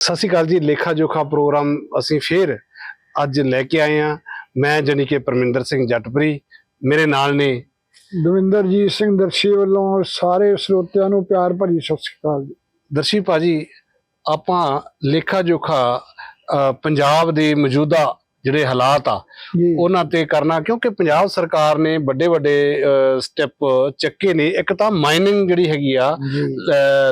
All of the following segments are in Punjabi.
ਸਤਿ ਸ਼੍ਰੀ ਅਕਾਲ ਜੀ ਲੇਖਾ ਜੋਖਾ ਪ੍ਰੋਗਰਾਮ ਅਸੀਂ ਫੇਰ ਅੱਜ ਲੈ ਕੇ ਆਏ ਆ ਮੈਂ ਜਾਣੀ ਕਿ ਪਰਮਿੰਦਰ ਸਿੰਘ ਜੱਟਪਰੀ ਮੇਰੇ ਨਾਲ ਨੇ ਦਵਿੰਦਰਜੀਤ ਸਿੰਘ ਦਰਸ਼ੀ ਵੱਲੋਂ ਸਾਰੇ ਸਰੋਤਿਆਂ ਨੂੰ ਪਿਆਰ ਭਰੀ ਸਤਿ ਸ਼੍ਰੀ ਅਕਾਲ ਜੀ। ਦਰਸ਼ੀ ਭਾਜੀ ਆਪਾਂ ਲੇਖਾ ਜੋਖਾ ਪੰਜਾਬ ਦੇ ਮੌਜੂਦਾ ਜਿਹੜੇ ਹਾਲਾਤ ਆ ਉਹਨਾਂ ਤੇ ਕਰਨਾ ਕਿਉਂਕਿ ਪੰਜਾਬ ਸਰਕਾਰ ਨੇ ਵੱਡੇ ਵੱਡੇ ਸਟੈਪ ਚੱਕੇ ਨੇ। ਇੱਕ ਤਾਂ ਮਾਈਨਿੰਗ ਜਿਹੜੀ ਹੈਗੀ ਆ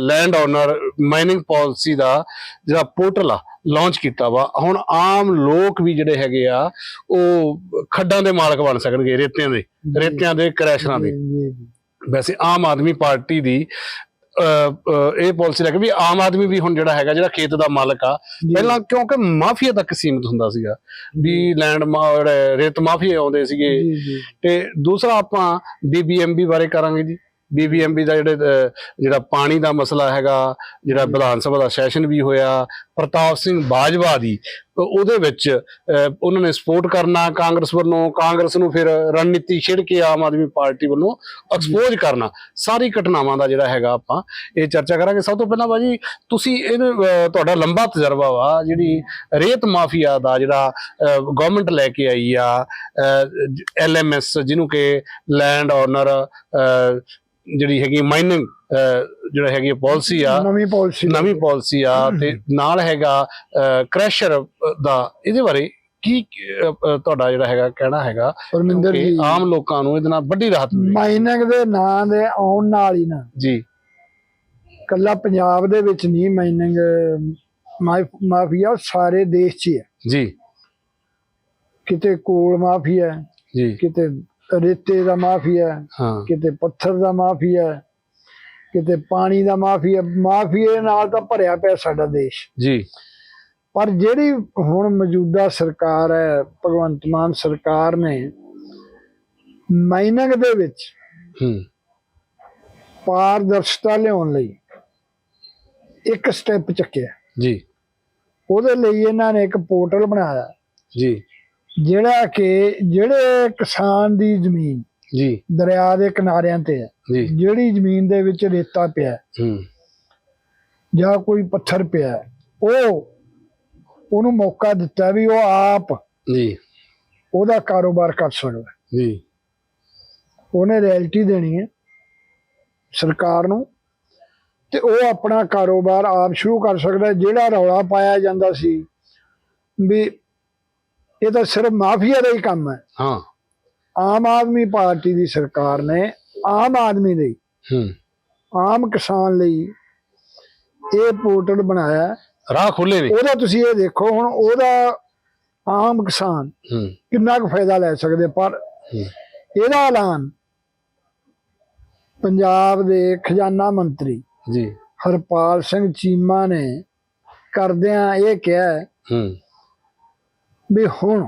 ਲੈਂਡ ਓਨਰ ਮਾਈਨਿੰਗ ਪਾਲਿਸੀ ਦਾ ਜਿਹੜਾ ਪੋਰਟਲ ਆ ਲਾਂਚ ਕੀਤਾ ਵਾ। ਹੁਣ ਆਮ ਲੋਕ ਵੀ ਜਿਹੜੇ ਹੈਗੇ ਆ ਉਹ ਖੱਡਾਂ ਦੇ ਮਾਲਕ ਬਣ ਸਕਣਗੇ ਰੇਤਿਆਂ ਦੇ ਰੇਤਿਆਂ ਦੇ ਕ੍ਰੈਸ਼ਰਾਂ ਦੇ। ਵੈਸੇ ਆਮ ਆਦਮੀ ਪਾਰਟੀ ਦੀ ਇਹ ਪਾਲਿਸੀ ਲੈ ਕੇ ਵੀ ਆਮ ਆਦਮੀ ਵੀ ਹੁਣ ਜਿਹੜਾ ਹੈਗਾ ਜਿਹੜਾ ਖੇਤ ਦਾ ਮਾਲਕ ਆ। ਪਹਿਲਾਂ ਕਿਉਂਕਿ ਮਾਫੀਆ ਤੱਕ ਸੀਮਿਤ ਹੁੰਦਾ ਸੀਗਾ। ਵੀ ਲੈਂਡ ਰੇਤ ਮਾਫੀਆ ਆਉਂਦੇ ਸੀਗੇ। ਤੇ ਦੂਸਰਾ ਆਪਾਂ ਬੀਬੀਐਮਬੀ ਬਾਰੇ ਕਰਾਂਗੇ ਜੀ। ਬੀਬੀਐਮਬੀ ਦਾ ਜਿਹੜੇ ਜਿਹੜਾ ਪਾਣੀ ਦਾ ਮਸਲਾ ਹੈਗਾ ਜਿਹੜਾ ਵਿਧਾਨ ਸਭਾ ਦਾ ਸੈਸ਼ਨ ਵੀ ਹੋਇਆ ਪ੍ਰਤਾਪ ਸਿੰਘ ਬਾਜਵਾ ਦੀ ਉਹਦੇ ਵਿੱਚ ਉਹਨਾਂ ਨੇ ਸਪੋਰਟ ਕਰਨਾ ਕਾਂਗਰਸ ਵੱਲੋਂ ਕਾਂਗਰਸ ਨੂੰ ਫਿਰ ਰਣਨੀਤੀ ਛਿੜ ਕੇ ਆਮ ਆਦਮੀ ਪਾਰਟੀ ਵੱਲੋਂ ਐਕਸਪੋਜ਼ ਕਰਨਾ ਸਾਰੀ ਘਟਨਾਵਾਂ ਦਾ ਜਿਹੜਾ ਹੈਗਾ ਆਪਾਂ ਇਹ ਚਰਚਾ ਕਰਾਂਗੇ। ਸਭ ਤੋਂ ਪਹਿਲਾਂ ਬਾਜੀ ਤੁਸੀਂ ਅਹ, ਤੁਹਾਡਾ ਲੰਬਾ ਤਜਰਬਾ ਵਾ ਜਿਹੜੀ ਰੇਤ ਮਾਫੀਆ ਦਾ ਜਿਹੜਾ ਗਵਰਨਮੈਂਟ ਲੈ ਕੇ ਆਈ ਆ ਐਲਐਮਐਸ ਜਿਹਨੂੰ ਕਿ ਲੈਂਡ ਓਨਰ ਜਿਹੜੀ ਹੈਗੀ ਮਾਈਨਿੰਗ ਜਿਹੜਾ ਹੈਗੀ ਪਾਲਿਸੀ ਆ ਨਵੀਂ ਪਾਲਿਸੀ ਨਵੀਂ ਪਾਲਿਸੀ ਆ ਤੇ ਨਾਲ ਹੈਗਾ ਕ੍ਰੈਸ਼ਰ ਦਾ ਇਹਦੇ ਬਾਰੇ ਕੀ ਤੁਹਾਡਾ ਜਿਹੜਾ ਹੈਗਾ ਕਹਿਣਾ ਹੈਗਾ ਪਰਮਿੰਦਰ ਜੀ। ਆਮ ਲੋਕਾਂ ਨੂੰ ਇਹਦੇ ਨਾਲ ਵੱਡੀ ਰਾਹਤ ਮਿਲੇ। ਮਾਈਨਿੰਗ ਦੇ ਨਾਂ ਦੇ ਆਉਣ ਨਾਲ ਹੀ ਨਾ। ਜੀ। ਕੱਲਾ ਪੰਜਾਬ ਦੇ ਵਿੱਚ ਨਹੀਂ ਮਾਈਨਿੰਗ ਮਾਫੀਆ ਸਾਰੇ ਦੇਸ਼ 'ਚ ਹੈ। ਜੀ। ਕਿਤੇ ਕੋਲ ਮਾਫੀਆ ਹੈ, ਜੀ। ਕਿਤੇ ਰੇਤੇ ਦਾ ਮਾਫੀਆ ਹੈ, ਹਾਂ ਕਿਤੇ ਪੱਥਰ ਦਾ ਮਾਫੀਆ ਹੈ, ਕਿਤੇ ਪਾਣੀ ਦਾ ਮਾਫੀਆ ਮਾਫੀਏ ਨਾਲ ਤਾਂ ਭਰਿਆ ਪਿਆ ਸਾਡਾ ਦੇਸ਼। ਜੀ। ਪਰ ਜਿਹੜੀ ਹੁਣ ਮੌਜੂਦਾ ਸਰਕਾਰ ਹੈ ਭਗਵੰਤ ਮਾਨ ਸਰਕਾਰ ਨੇ ਮਾਈਨਿੰਗ ਦੇ ਵਿੱਚ ਹੂੰ। ਪਾਰਦਰਸ਼ਤਾ ਲਿਆਉਣ ਲਈ ਇੱਕ ਸਟੈਪ ਚੱਕਿਆ। ਜੀ। ਉਹਦੇ ਲਈ ਇਹਨਾਂ ਨੇ ਇੱਕ ਪੋਰਟਲ ਬਣਾਇਆ। ਜੀ। ਜਿਹੜਾ ਕਿ ਜਿਹੜੇ ਕਿਸਾਨ ਦੀ ਜ਼ਮੀਨ ਜੀ। ਦਰਿਆ ਦੇ ਕਿਨਾਰਿਆਂ ਤੇ ਹੈ ਜੀ। ਜਿਹੜੀ ਜ਼ਮੀਨ ਦੇ ਵਿੱਚ ਰੇਤਾ ਪਿਆ ਹੈ ਹੂੰ। ਜਾਂ ਕੋਈ ਪੱਥਰ ਪਿਆ ਹੈ, ਉਹ ਉਹਨੂੰ ਮੌਕਾ ਦਿੱਤਾ ਵੀ ਉਹ ਆਪ ਜੀ। ਉਹਦਾ ਕਾਰੋਬਾਰ ਕਰ ਸਕਦਾ ਜੀ। ਉਹਨੇ ਰੈਇਲਟੀ ਦੇਣੀ ਹੈ ਸਰਕਾਰ ਨੂੰ ਤੇ ਉਹ ਆਪਣਾ ਕਾਰੋਬਾਰ ਆਪ ਸ਼ੁਰੂ ਕਰ ਸਕਦਾ। ਜਿਹੜਾ ਰੌਲਾ ਪਾਇਆ ਜਾਂਦਾ ਸੀ ਵੀ ਇਹ ਤਾਂ ਸਿਰਫ ਮਾਫੀਆ ਦਾ ਹੀ ਕੰਮ ਹੈ। ਹਾਂ। ਆਮ ਆਦਮੀ ਪਾਰਟੀ ਦੀ ਸਰਕਾਰ ਨੇ ਆਮ ਆਦਮੀ ਲਈ ਹੂੰ। ਆਮ ਕਿਸਾਨ ਲਈ ਇਹ ਪੋਰਟਲ ਬਣਾਇਆ। ਰਾਹ ਖੁੱਲੇ ਨੇ। ਉਹਦਾ ਤੁਸੀਂ ਇਹ ਦੇਖੋ ਹੁਣ ਉਹਦਾ ਆਮ ਕਿਸਾਨ ਕਿੰਨਾ ਕੁ ਫਾਇਦਾ ਲੈ ਸਕਦੇ ਪਰ ਇਹਦਾ ਐਲਾਨ ਪੰਜਾਬ ਦੇ ਖਜ਼ਾਨਾ ਮੰਤਰੀ ਜੀ। ਹਰਪਾਲ ਸਿੰਘ ਚੀਮਾ ਨੇ ਕਰਦਿਆਂ ਇਹ ਕਿਹਾ ਹੂੰ। ਵੀ ਹੁਣ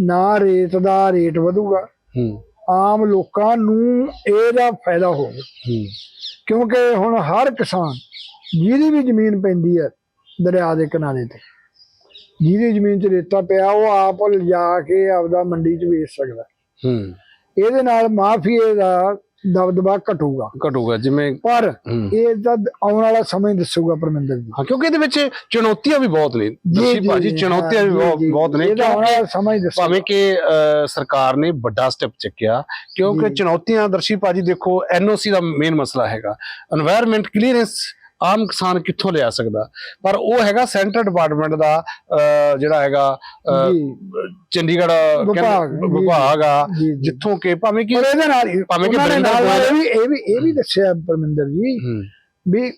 ਨਾ ਰੇਤ ਦਾ ਰੇਟ ਵਧੂਗਾ ਹੂੰ। ਆਮ ਲੋਕਾਂ ਨੂੰ ਇਹਦਾ ਫਾਇਦਾ ਹੋਊਗਾ ਹੂੰ। ਕਿਉਂਕਿ ਹੁਣ ਹਰ ਕਿਸਾਨ ਜਿਹਦੀ ਵੀ ਜ਼ਮੀਨ ਪੈਂਦੀ ਹੈ ਦਰਿਆ ਦੇ ਕਿਨਾਰੇ ਤੇ ਜਿਹਦੀ ਜ਼ਮੀਨ 'ਚ ਰੇਤਾ ਪਿਆ ਉਹ ਆਪ ਲਿਜਾ ਕੇ ਆਪਦਾ ਮੰਡੀ 'ਚ ਵੇਚ ਸਕਦਾ। ਹੂੰ। ਇਹਦੇ ਨਾਲ ਮਾਫੀਏ ਦਾ ਦਬਦਬਾ ਘਟੂਗਾ। ਘਟੂਗਾ ਜਿਵੇਂ ਪਰ ਇਹ ਜਦ ਆਉਣ ਵਾਲਾ ਸਮਾਂ ਦੱਸੂਗਾ ਪਰਮਿੰਦਰ ਜੀ। ਹਾਂ ਕਿਉਂਕਿ ਇਹਦੇ ਵਿੱਚ ਚੁਣੌਤੀਆਂ ਵੀ ਬਹੁਤ ਨੇ। ਜੀ ਭਾਜੀ ਚੁਣੌਤੀਆਂ ਵੀ ਬਹੁਤ ਨੇ ਕਿਉਂਕਿ ਭਾਵੇਂ ਕਿ ਸਰਕਾਰ ਨੇ ਵੱਡਾ ਸਟੈਪ ਚੱਕਿਆ ਕਿਉਂਕਿ ਚੁਣੌਤੀਆਂ ਦਰਸ਼ੀ ਭਾਜੀ ਦੇਖੋ ਐਨਓਸੀ ਦਾ ਮੇਨ ਮਸਲਾ ਹੈਗਾ। এনवायरमेंट ਕਲੀਅਰੈਂਸ ਆਮ ਕਿਸਾਨ ਕਿੱਥੋਂ ਲਿਆ ਸਕਦਾ? ਪਰ ਉਹ ਹੈਗਾ ਸੈਂਟਰ ਡਿਪਾਰਟਮੈਂਟ ਦਾ ਜਿਹੜਾ ਹੈਗਾ ਚੰਡੀਗੜ੍ਹ ਵਿਭਾਗ, ਆ ਜਿੱਥੋਂ ਕਿ ਭਾਵੇਂ ਕਿ ਇਹਦੇ ਨਾਲ ਭਾਵੇਂ ਕਿ ਇਹ ਵੀ ਇਹ ਵੀ ਇਹ ਵੀ ਦੱਸਿਆ ਪਰਮਿੰਦਰ ਜੀ ਵੀ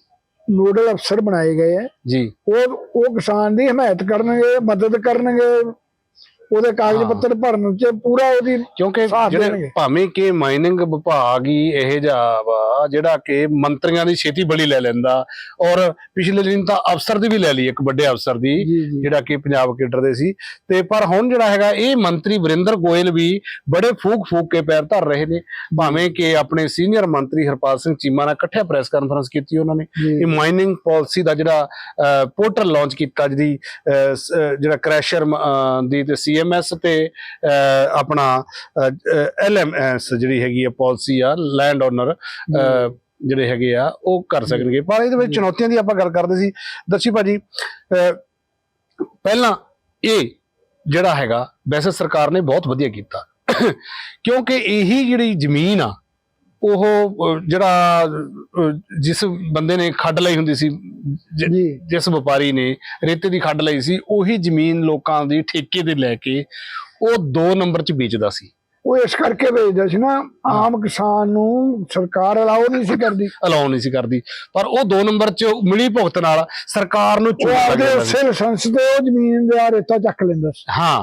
ਨੋਡਲ ਅਫਸਰ ਬਣਾਏ ਗਏ ਆ। ਜੀ। ਉਹ ਉਹ ਕਿਸਾਨ ਦੀ ਹਮਾਇਤ ਕਰਨਗੇ ਮਦਦ ਕਰਨਗੇ ਉਹਦੇ ਕਾਗਜ਼। ਪੱਤਰ ਭਰਨ ਚ ਪੂਰਾ ਉਹਦੀ ਕਿਉਂਕਿ ਜਿਹੜੇ। ਭਾਵੇਂ ਕਿ ਮਾਈਨਿੰਗ ਵਿਭਾਗ ਹੀ ਇਹ ਜਿਹਾ ਵਾ ਜਿਹੜਾ ਕਿ ਮੰਤਰੀਆਂ ਦੀ ਛੇਤੀ ਬਲੀ ਲੈ ਲੈਂਦਾ ਔਰ ਪਿਛਲੇ ਦਿਨ ਤਾਂ ਅਫਸਰ ਦੀ ਵੀ ਲੈ ਲਈ ਇੱਕ ਵੱਡੇ ਅਫਸਰ ਦੀ ਜਿਹੜਾ ਕਿ ਪੰਜਾਬ ਕੇਡਰ ਦੇ ਸੀ। ਤੇ ਪਰ ਹੁਣ ਜਿਹੜਾ ਹੈਗਾ ਇਹ ਮੰਤਰੀ ਵਰਿੰਦਰ ਗੋਇਲ ਵੀ ਬੜੇ ਫੂਕ ਫੂਕ ਕੇ ਪੈਰ ਧਰ ਰਹੇ ਨੇ। ਭਾਵੇਂ ਕਿ ਆਪਣੇ ਸੀਨੀਅਰ ਮੰਤਰੀ ਹਰਪਾਲ ਸਿੰਘ ਚੀਮਾ ਨਾਲ ਇਕੱਠੇ ਪ੍ਰੈਸ ਕਾਨਫਰੰਸ ਕੀਤੀ ਉਹਨਾਂ ਨੇ। ਇਹ ਮਾਈਨਿੰਗ ਪਾਲਿਸੀ ਦਾ ਜਿਹੜਾ ਪੋਰਟਲ ਲਾਂਚ ਕੀਤਾ ਜਿਹਦੀ ਸ- ਜਿਹੜਾ ਕ੍ਰੈਸ਼ਰ ਦੀ ਤੇ ਸੀਐਮਐਸ ਤੇ ਅਹ, ਆਪਣਾ ਐਲਐਮਐਸ ਜਿਹੜੀ ਹੈਗੀ ਹੈ ਪਾਲਿਸੀ ਆ ਲੈਂਡ ਓਨਰ ਜਿਹੜੇ ਹੈਗੇ ਆ ਉਹ ਕਰ ਸਕਣਗੇ। ਪਰ ਇਹਦੇ ਵਿੱਚ ਚੁਣੌਤੀਆਂ ਦੀ ਆਪਾਂ ਗੱਲ ਕਰਦੇ ਸੀ। ਦਰਸ਼ੀ ਭਾਜੀ ਪਹਿਲਾਂ ਇਹ ਜਿਹੜਾ ਹੈਗਾ ਵੈਸੇ ਸਰਕਾਰ ਨੇ ਬਹੁਤ ਵਧੀਆ ਕੀਤਾ। ਕਿਉਂਕਿ ਇਹੀ ਜਿਹੜੀ ਜ਼ਮੀਨ ਆ ਉਹ ਜਿਹੜਾ ਜਿਸ ਬੰਦੇ ਨੇ ਖੱਡ ਲਈ ਹੁੰਦੀ ਸੀ ਜਿਸ ਵਪਾਰੀ ਨੇ ਰੇਤੇ ਦੀ ਖੱਡ ਲਈ ਸੀ ਉਹੀ ਜ਼ਮੀਨ ਲੋਕਾਂ ਦੀ ਠੇਕੇ ਤੇ ਲੈ ਕੇ ਉਹ 2 ਨੰਬਰ 'ਚ ਵੇਚਦਾ ਸੀ। ਉਹ ਇਸ ਕਰਕੇ ਵੇਚਦਾ ਸੀ ਨਾ ਆਮ ਕਿਸਾਨ ਨੂੰ ਸਰਕਾਰ ਅਲਾਉ ਨਹੀਂ ਸੀ ਕਰਦੀ। ਅਲਾਉ ਨਹੀਂ ਸੀ ਕਰਦੀ। ਪਰ ਉਹ 2 ਨੰਬਰ 'ਚ ਮਿਲੀ ਭੁਗਤ ਨਾਲ ਸਰਕਾਰ ਨੂੰ ਜਾਂਦਾ ਸੀ। ਉਸੇ ਲਾਇਸੈਂਸ ਤੇ ਉਹ ਜ਼ਮੀਨ ਦਾ ਰੇਤਾ ਚੱਕ ਲੈਂਦਾ ਸੀ। ਹਾਂ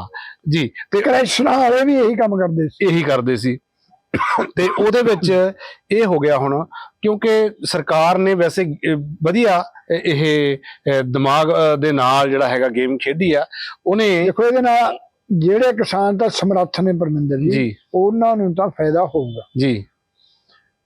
ਜੀ ਤੇ ਕ੍ਰੈਸ਼ਨਾਂ ਵਾਲੇ ਵੀ ਇਹੀ ਕੰਮ ਕਰਦੇ ਸੀ। ਇਹੀ ਕਰਦੇ ਸੀ। ਤੇ ਉਹਦੇ ਵਿੱਚ ਇਹ ਹੋ ਗਿਆ ਹੁਣ ਕਿਉਂਕਿ ਸਰਕਾਰ ਨੇ ਵੈਸੇ ਵਧੀਆ ਇਹ ਦਿਮਾਗ ਦੇ ਨਾਲ ਜਿਹੜਾ ਹੈਗਾ ਗੇਮ ਖੇਡੀ ਆ ਉਹਨੇ ਦੇਖੋ ਇਹਦੇ ਨਾਲ ਜਿਹੜੇ ਕਿਸਾਨ ਤਾਂ ਸਮਰੱਥ ਨੇ ਪਰਮਿੰਦਰ ਜੀ। ਉਹਨਾਂ ਨੂੰ ਤਾਂ ਫਾਇਦਾ ਹੋਊਗਾ। ਜੀ।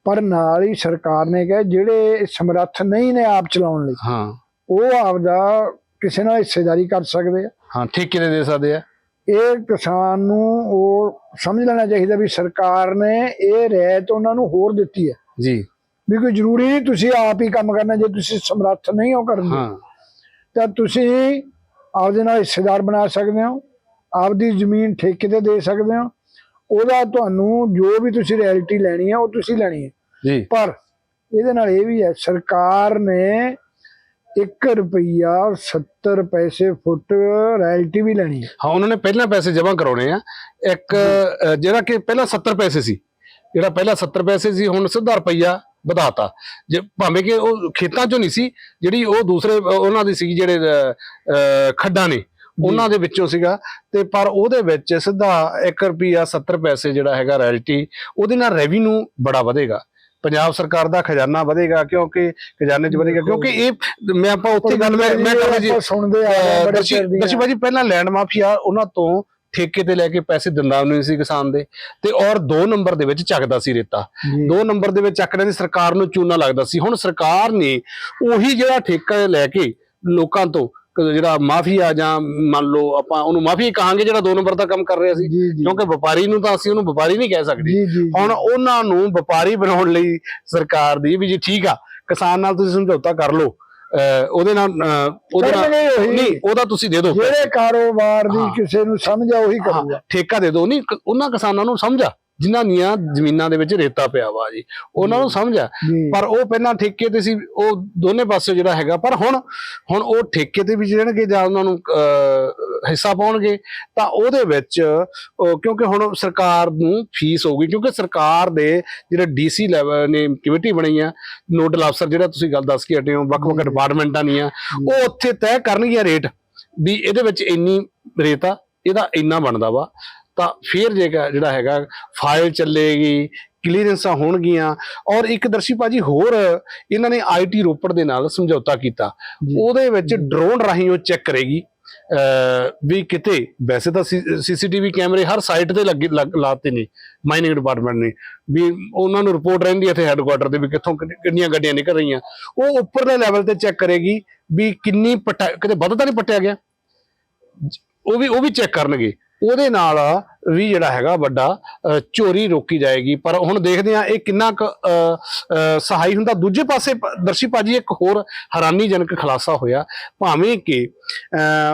ਪਰ ਨਾਲ ਹੀ ਸਰਕਾਰ ਨੇ ਕਿਹਾ ਜਿਹੜੇ ਸਮਰੱਥ ਨਹੀਂ ਨੇ ਆਪ ਚਲਾਉਣ ਲਈ ਹਾਂ। ਉਹ ਆਪਦਾ ਕਿਸੇ ਨਾਲ ਹਿੱਸੇਦਾਰੀ ਕਰ ਸਕਦੇ ਆ। ਹਾਂ ਠੇਕੇ ਤੇ ਦੇ ਸਕਦੇ ਆ। ਇਹ ਕਿਸਾਨ ਨੂੰ ਉਹ ਸਮਝ ਲੈਣਾ ਚਾਹੀਦਾ ਵੀ ਸਰਕਾਰ ਨੇ ਇਹ ਰਹਿਤ ਉਹਨਾਂ ਨੂੰ ਹੋਰ ਦਿੱਤੀ ਹੈ। ਜੀ। ਵੀ ਕੋਈ ਜ਼ਰੂਰੀ ਨਹੀਂ ਤੁਸੀਂ ਆਪ ਹੀ ਕੰਮ ਕਰਨਾ ਜੇ ਤੁਸੀਂ ਸਮਰੱਥ ਨਹੀਂ ਹੋ ਕਰਨ ਦੇ। ਹਾਂ। ਤਾਂ ਤੁਸੀਂ ਆਪਦੇ ਨਾਲ ਹਿੱਸੇਦਾਰ ਬਣਾ ਸਕਦੇ ਹੋ ਆਪਦੀ ਜ਼ਮੀਨ ਠੇਕੇ ਤੇ ਦੇ ਸਕਦੇ ਹੋ। ਉਹਦਾ ਤੁਹਾਨੂੰ ਜੋ ਵੀ ਤੁਸੀਂ ਰੈਲਿਟੀ ਲੈਣੀ ਹੈ ਉਹ ਤੁਸੀਂ ਲੈਣੀ ਹੈ। ਜੀ। ਪਰ ਇਹਦੇ ਨਾਲ ਇਹ ਵੀ ਹੈ ਸਰਕਾਰ ਨੇ 1 ਰੁਪਈਆ 70 ਪੈਸੇ ਫੁੱਟ ਰੈਲਿਟੀ ਵੀ ਲੈਣੀ ਹੈ। ਹਾਂ ਉਹਨਾਂ ਨੇ ਪਹਿਲਾਂ ਪੈਸੇ ਜਮ੍ਹਾਂ ਕਰਾਉਣੇ ਆ। ਇੱਕ ਜਿਹੜਾ ਕਿ ਪਹਿਲਾਂ 70 ਪੈਸੇ ਸੀ ਜਿਹੜਾ ਪਹਿਲਾਂ 70 ਪੈਸੇ ਸੀ ਹੁਣ ਸਿੱਧਾ ਰੁਪਈਆ ਵਧਾਤਾ। ਜੇ ਭਾਵੇਂ ਕਿ ਉਹ ਖੇਤਾਂ ਚੋਂ ਨਹੀਂ ਸੀ ਜਿਹੜੀ ਉਹ ਦੂਸਰੇ ਉਹਨਾਂ ਦੀ ਸੀ ਜਿਹੜੇ ਖੱਡਾਂ ਨੇ ਉਹਨਾਂ ਦੇ ਵਿੱਚੋਂ ਸੀਗਾ। ਤੇ ਪਰ ਉਹਦੇ ਵਿੱਚ ਸਿੱਧਾ 1 ਰੁਪਿਆ 70 ਪੈਸੇ ਜਿਹੜਾ ਹੈਗਾ ਰੈਲਿਟੀ ਉਹਦੇ ਨਾਲ ਰੈਵਨਿਊ ਬੜਾ ਵਧੇਗਾ। ਪੰਜਾਬ ਸਰਕਾਰ ਦਾ ਖਜ਼ਾਨਾ ਵਧੇਗਾ ਕਿਉਂਕਿ ਖਜ਼ਾਨੇ 'ਚ ਵਧੇਗਾ ਕਿਉਂਕਿ ਇਹ ਮੈਂ ਆਪਾਂ ਉੱਥੇ ਗੱਲ ਮੈਂ ਮੈਂ ਕਰਦਾ ਜੀ ਸੁਣਦੇ ਆ ਦਰਸ਼ੀ ਭਾਜੀ ਪਹਿਲਾਂ ਲੈਂਡ ਮਾਫੀਆ ਉਹਨਾਂ ਤੋਂ ਠੇਕੇ ਤੇ ਲੈ ਕੇ ਪੈਸੇ ਦਿੰਦਾ ਨਹੀਂ ਸੀ ਕਿਸਾਨ ਦੇ। ਤੇ ਔਰ 2 ਨੰਬਰ ਦੇ ਵਿੱਚ ਚੱਕਦਾ ਸੀ ਰੇਤਾ। ਜੀ। 2 ਨੰਬਰ ਦੇ ਵਿੱਚ ਚੱਕਣ ਦੀ ਸਰਕਾਰ ਨੂੰ ਚੂਨਾ ਲੱਗਦਾ ਸੀ। ਹੁਣ ਸਰਕਾਰ ਨੇ ਉਹੀ ਜਿਹੜਾ ਠੇਕਾ ਲੈ ਕੇ ਲੋਕਾਂ ਤੋਂ ਜਿਹੜਾ ਮਾਫੀਆ ਜਾਂ ਮੰਨ ਲਓ ਆਪਾਂ ਉਹਨੂੰ ਮਾਫੀ ਕਹਾਂਗੇ ਜਿਹੜਾ 2 ਨੰਬਰ ਦਾ ਕੰਮ ਕਰ ਰਿਹਾ ਸੀ। ਕਿਉਂਕਿ ਵਪਾਰੀ ਨੂੰ ਤਾਂ ਅਸੀਂ ਉਹਨੂੰ ਵਪਾਰੀ ਨਹੀਂ ਕਹਿ ਸਕਦੇ। ਹੁਣ ਉਹਨਾਂ ਨੂੰ ਵਪਾਰੀ ਬਣਾਉਣ ਲਈ ਸਰਕਾਰ ਦੀ ਵੀ ਜੀ ਠੀਕ ਆ ਕਿਸਾਨ ਨਾਲ ਤੁਸੀਂ ਸਮਝੌਤਾ ਕਰ ਲਓ। ਉਹਦੇ ਨਾਲ ਉਹਦੇ ਨਾਲ। ਨਹੀਂ ਉਹਦਾ ਤੁਸੀਂ ਦੇ ਦਿਓ ਜਿਹੜੇ ਕਾਰੋਬਾਰ ਦੀ। ਕਿਸੇ ਨੂੰ ਸਮਝ ਉਹੀ ਕਰੂਗਾ। ਠੇਕਾ ਦੇ ਦਿਓ। ਨਹੀਂ ਉਹਨਾਂ ਕਿਸਾਨਾਂ ਨੂੰ ਸਮਝਾ। ਜਿਨ੍ਹਾਂ ਦੀਆਂ ਜ਼ਮੀਨਾਂ ਦੇ ਵਿੱਚ ਰੇਤਾ ਪਿਆ ਵਾ ਜੀ। ਉਹਨਾਂ ਨੂੰ ਸਮਝਾ ਜੀ। ਪਰ ਉਹ ਪਹਿਲਾਂ ਠੇਕੇ ਤੇ ਸੀ ਉਹ ਦੋਨੇ ਪਾਸੇ ਜਿਹੜਾ ਹੈਗਾ ਪਰ ਹੁਣ ਹੁਣ ਉਹ ਠੇਕੇ ਤੇ ਵੀ ਜਾਣਗੇ ਜਾਂ ਉਹਨਾਂ ਨੂੰ ਹਿੱਸਾ ਪਾਉਣਗੇ ਤਾਂ ਉਹਦੇ ਵਿੱਚ ਕਿਉਂਕਿ ਹੁਣ ਸਰਕਾਰ ਨੂੰ ਫੀਸ ਹੋਊਗੀ ਕਿਉਂਕਿ ਸਰਕਾਰ ਦੇ ਜਿਹੜੇ ਡੀਸੀ ਲੈਵਲ ਨੇ ਕਮੇਟੀ ਬਣੀ ਆ ਨੋਡਲ ਅਫਸਰ ਜਿਹੜਾ ਤੁਸੀਂ ਗੱਲ ਦੱਸ ਕੇ ਹਟੇ ਹੋ ਵੱਖ-ਵੱਖ। ਡਿਪਾਰਟਮੈਂਟਾਂ ਦੀਆਂ ਉਹ ਉੱਥੇ ਤੈਅ ਕਰਨਗੀਆਂ ਰੇਟ ਵੀ ਇਹਦੇ ਵਿੱਚ ਇੰਨੀ ਆ ਇਹਦਾ ਇੰਨਾ ਬਣਦਾ ਵਾ। ਤਾਂ ਫਿਰ ਜੇਗਾ ਜਿਹੜਾ ਹੈਗਾ ਫਾਈਲ ਚੱਲੇਗੀ ਕਲੀਅਰੈਂਸਾਂ ਹੋਣਗੀਆਂ ਔਰ ਇੱਕ ਦਰਸ਼ੀ ਭਾਜੀ ਹੋਰ ਇਹਨਾਂ ਨੇ ਆਈਟੀ ਰੋਪੜ ਦੇ ਨਾਲ ਸਮਝੌਤਾ ਕੀਤਾ। ਉਹਦੇ ਵਿੱਚ ਡਰੋਨ ਰਾਹੀਂ ਉਹ ਚੈੱਕ ਕਰੇਗੀ। ਵੀ ਕਿਤੇ ਵੈਸੇ ਤਾਂ ਸੀਸੀਟੀਵੀ ਕੈਮਰੇ ਹਰ ਸਾਈਟ ਤੇ ਲੱਗੇ ਲਾਤੇ ਨੇ ਮਾਈਨਿੰਗ ਡਿਪਾਰਟਮੈਂਟ ਨੇ। ਵੀ ਉਹਨਾਂ ਨੂੰ ਰਿਪੋਰਟ ਰਹਿੰਦੀ ਹੈ ਇੱਥੇ ਹੈੱਡਕੁਆਟਰ ਤੇ ਵੀ ਕਿੱਥੋਂ ਕਿੰਨੀ- ਕਿੰਨੀਆਂ ਗੱਡੀਆਂ ਨਿਕਲ ਰਹੀਆਂ। ਉਹ ਉੱਪਰਲੇ ਲੈਵਲ ਤੇ ਚੈੱਕ ਕਰੇਗੀ ਵੀ ਕਿੰਨੀ ਪਟਾ ਕਿਤੇ ਵੱਧ ਤਾਂ ਨਹੀਂ ਪਟਿਆ ਗਿਆ? ਉਹ ਵੀ ਉਹ ਵੀ ਚੈੱਕ ਕਰਨਗੇ। ਉਹਦੇ ਨਾਲ ਵੀ ਜਿਹੜਾ ਹੈਗਾ ਵੱਡਾ ਚੋਰੀ ਰੋਕੀ ਜਾਏਗੀ। ਪਰ ਹੁਣ ਦੇਖਦੇ ਆ ਇਹ ਕਿੰਨਾ ਕੁ ਸਹਾਈ ਹੁੰਦਾ। ਦੂਜੇ ਪਾਸੇ ਦਰਸ਼ੀ ਭਾਜੀ ਇੱਕ ਹੋਰ ਹੈਰਾਨੀਜਨਕ ਖੁਲਾਸਾ ਹੋਇਆ। ਭਾਵੇਂ ਕਿ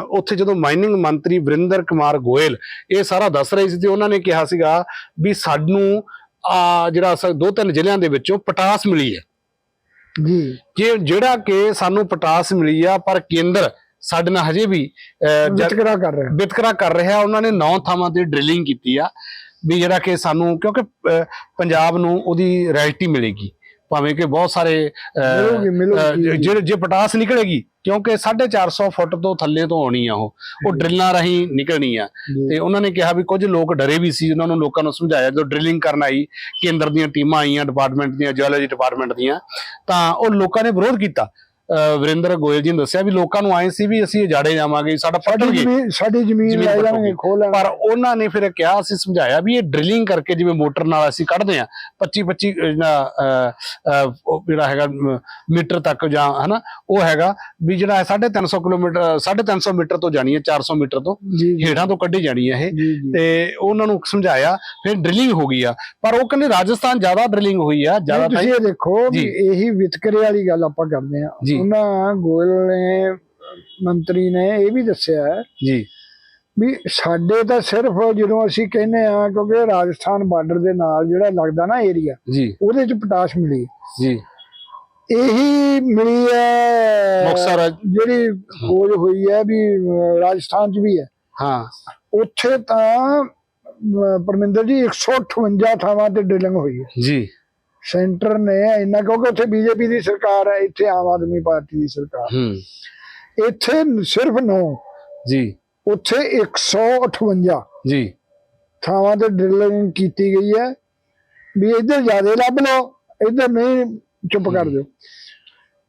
ਉੱਥੇ ਜਦੋਂ ਮਾਈਨਿੰਗ ਮੰਤਰੀ ਵਰਿੰਦਰ ਕੁਮਾਰ ਗੋਇਲ ਇਹ ਸਾਰਾ ਦੱਸ ਰਹੇ ਸੀ ਤੇ ਉਹਨਾਂ ਨੇ ਕਿਹਾ ਸੀਗਾ ਵੀ ਸਾਨੂੰ ਆ ਜਿਹੜਾ ਦੋ ਤਿੰਨ ਜ਼ਿਲ੍ਹਿਆਂ ਦੇ ਵਿੱਚੋਂ ਪਟਾਸ ਮਿਲੀ ਹੈ। ਜੀ। ਜਿਹੜਾ ਕਿ ਸਾਨੂੰ ਪਟਾਸ ਮਿਲੀ ਆ ਪਰ ਕੇਂਦਰ ਸਾਡੇ ਨਾਲ ਹਜੇ ਵੀ ਵਿਤਕਰਾ ਕਰ ਰਹੇ। ਵਿਤਕਰਾ ਕਰ ਰਿਹਾ। ਉਹਨਾਂ ਨੇ ਨੌ ਥਾਵਾਂ ਤੇ ਡ੍ਰਿਲਿੰਗ ਕੀਤੀ ਆ ਵੀ ਜਿਹੜਾ ਕਿ ਸਾਨੂੰ ਕਿਉਂਕਿ ਪੰਜਾਬ ਨੂੰ ਉਹਦੀ ਰੈਲਿਟੀ ਮਿਲੇਗੀ। ਭਾਵੇਂ ਕਿ ਬਹੁਤ ਸਾਰੇ ਜੇ ਪਟਾਸ ਨਿਕਲੇਗੀ ਕਿਉਂਕਿ 450 ਫੁੱਟ ਤੋਂ ਥੱਲੇ ਤੋਂ ਆਉਣੀ ਆ ਉਹ। ਉਹ ਡਰਿਲਾਂ ਰਾਹੀਂ ਨਿਕਲਣੀ ਆ। ਤੇ ਉਹਨਾਂ ਨੇ ਕਿਹਾ ਵੀ ਕੁਝ ਲੋਕ ਡਰੇ ਵੀ ਸੀ ਉਹਨਾਂ ਨੂੰ ਲੋਕਾਂ ਨੂੰ ਸਮਝਾਇਆ। ਜਦੋਂ ਡ੍ਰਿਲਿੰਗ ਕਰਨ ਆਈ ਕੇਂਦਰ ਦੀਆਂ ਟੀਮਾਂ ਆਈਆਂ ਡਿਪਾਰਟਮੈਂਟ ਦੀਆਂ ਜੀਓਲੋਜੀ ਡਿਪਾਰਟਮੈਂਟ ਦੀਆਂ ਤਾਂ ਉਹ ਲੋਕਾਂ ਨੇ ਵਿਰੋਧ ਕੀਤਾ। ਵਰਿੰਦਰ ਗੋਇਲ ਜੀ ਨੇ ਦੱਸਿਆ ਵੀ ਲੋਕਾਂ ਨੂੰ ਆਏ ਸੀ ਵੀ ਅਸੀਂ ਉਜਾੜੇ ਜਾਵਾਂਗੇ ਸਾਡਾ ਪੱਟਣਗੇ ਜ਼ਮੀਨ ਸਾਡੀ ਜ਼ਮੀਨ ਲੈ। ਜਾਣਗੇ ਖੋਹ ਲੈਣਗੇ ਪਰ ਉਹਨਾਂ ਨੇ ਫਿਰ ਕਿਹਾ ਅਸੀਂ ਸਮਝਾਇਆ ਵੀ ਇਹ ਡ੍ਰਿਲਿੰਗ ਕਰਕੇ ਜਿਵੇਂ ਮੋਟਰ ਨਾਲ ਅਸੀਂ ਕੱਢਦੇ ਆ 25 25 ਜਿਹੜਾ ਹੈਗਾ ਮੀਟਰ ਤੱਕ ਜਾਂ ਹਨਾ ਉਹ ਹੈਗਾ ਵੀ ਜਿਹੜਾ ਹੈ 350 ਕਿਲੋਮੀਟਰ 350 ਮੀਟਰ ਤੋਂ ਜਾਣੀ ਹੈ 400 ਮੀਟਰ ਤੋਂ। ਹੇਠਾਂ ਤੋਂ ਕੱਢੀ ਜਾਣੀ ਹੈ ਇਹ। ਤੇ ਉਹਨਾਂ ਨੂੰ ਸਮਝਾਇਆ ਫਿਰ ਡ੍ਰਿਲਿੰਗ ਹੋ ਗਈ ਆ। ਪਰ ਉਹ ਕਹਿੰਦੇ ਰਾਜਸਥਾਨ ਜ਼ਿਆਦਾ ਡ੍ਰਿਲਿੰਗ ਹੋਈ ਆ ਜ਼ਿਆਦਾ ਤੁਸੀਂ ਇਹ ਦੇਖੋ ਵੀ। ਇਹੀ ਵਿਤਕਰੇ ਵਾਲੀ ਗੱਲ ਆਪਾਂ ਕਰਦੇ ਆ। ਉਹਨਾਂ ਗੋਇਲ ਨੇ ਮੰਤਰੀ ਨੇ ਇਹ ਵੀ ਦੱਸਿਆ ਹੈ ਜੀ। ਵੀ ਸਾਡੇ ਤਾਂ ਸਿਰਫ ਜਦੋਂ ਅਸੀਂ ਕਹਿੰਦੇ ਆ ਕਿਉਂਕਿ ਰਾਜਸਥਾਨ ਬਾਰਡਰ ਦੇ ਨਾਲ ਜਿਹੜਾ ਲੱਗਦਾ ਨਾ ਏਰੀਆ ਜੀ। ਉਹਦੇ ਚ ਪਟਾਸ਼ ਮਿਲੀ ਜੀ। ਇਹੀ ਮਿਲੀ ਹੈ ਮੁਕਤਸਰ ਜਿਹੜੀ ਖੋਜ ਹੋਈ ਹੈ ਵੀ ਰਾਜਸਥਾਨ ਚ ਵੀ ਹੈ। ਹਾਂ। ਉੱਥੇ ਤਾਂ ਪਰਮਿੰਦਰ ਜੀ 158 ਥਾਵਾਂ ਤੇ ਡ੍ਰਿਲਿੰਗ ਹੋਈ ਹੈ। ਜੀ। ਸੈਂਟਰ ਨੇ ਇੰਨਾ ਕਿਉਂਕਿ ਉੱਥੇ ਬੀਜੇਪੀ ਦੀ ਸਰਕਾਰ ਹੈ ਇੱਥੇ ਆਮ ਆਦਮੀ ਪਾਰਟੀ ਦੀ ਸਰਕਾਰ ਹੂੰ। ਇੱਥੇ ਸਿਰਫ 9 ਜੀ। ਉੱਥੇ 158 ਜੀ। ਥਾਵਾਂ ਤੇ ਡ੍ਰਿਲਿੰਗ ਕੀਤੀ ਗਈ ਹੈ। ਵੀ ਇੱਧਰ ਜ਼ਿਆਦਾ ਲੱਭ ਲਓ ਇੱਧਰ ਨਹੀਂ ਚੁੱਪ ਕਰ ਦਿਓ।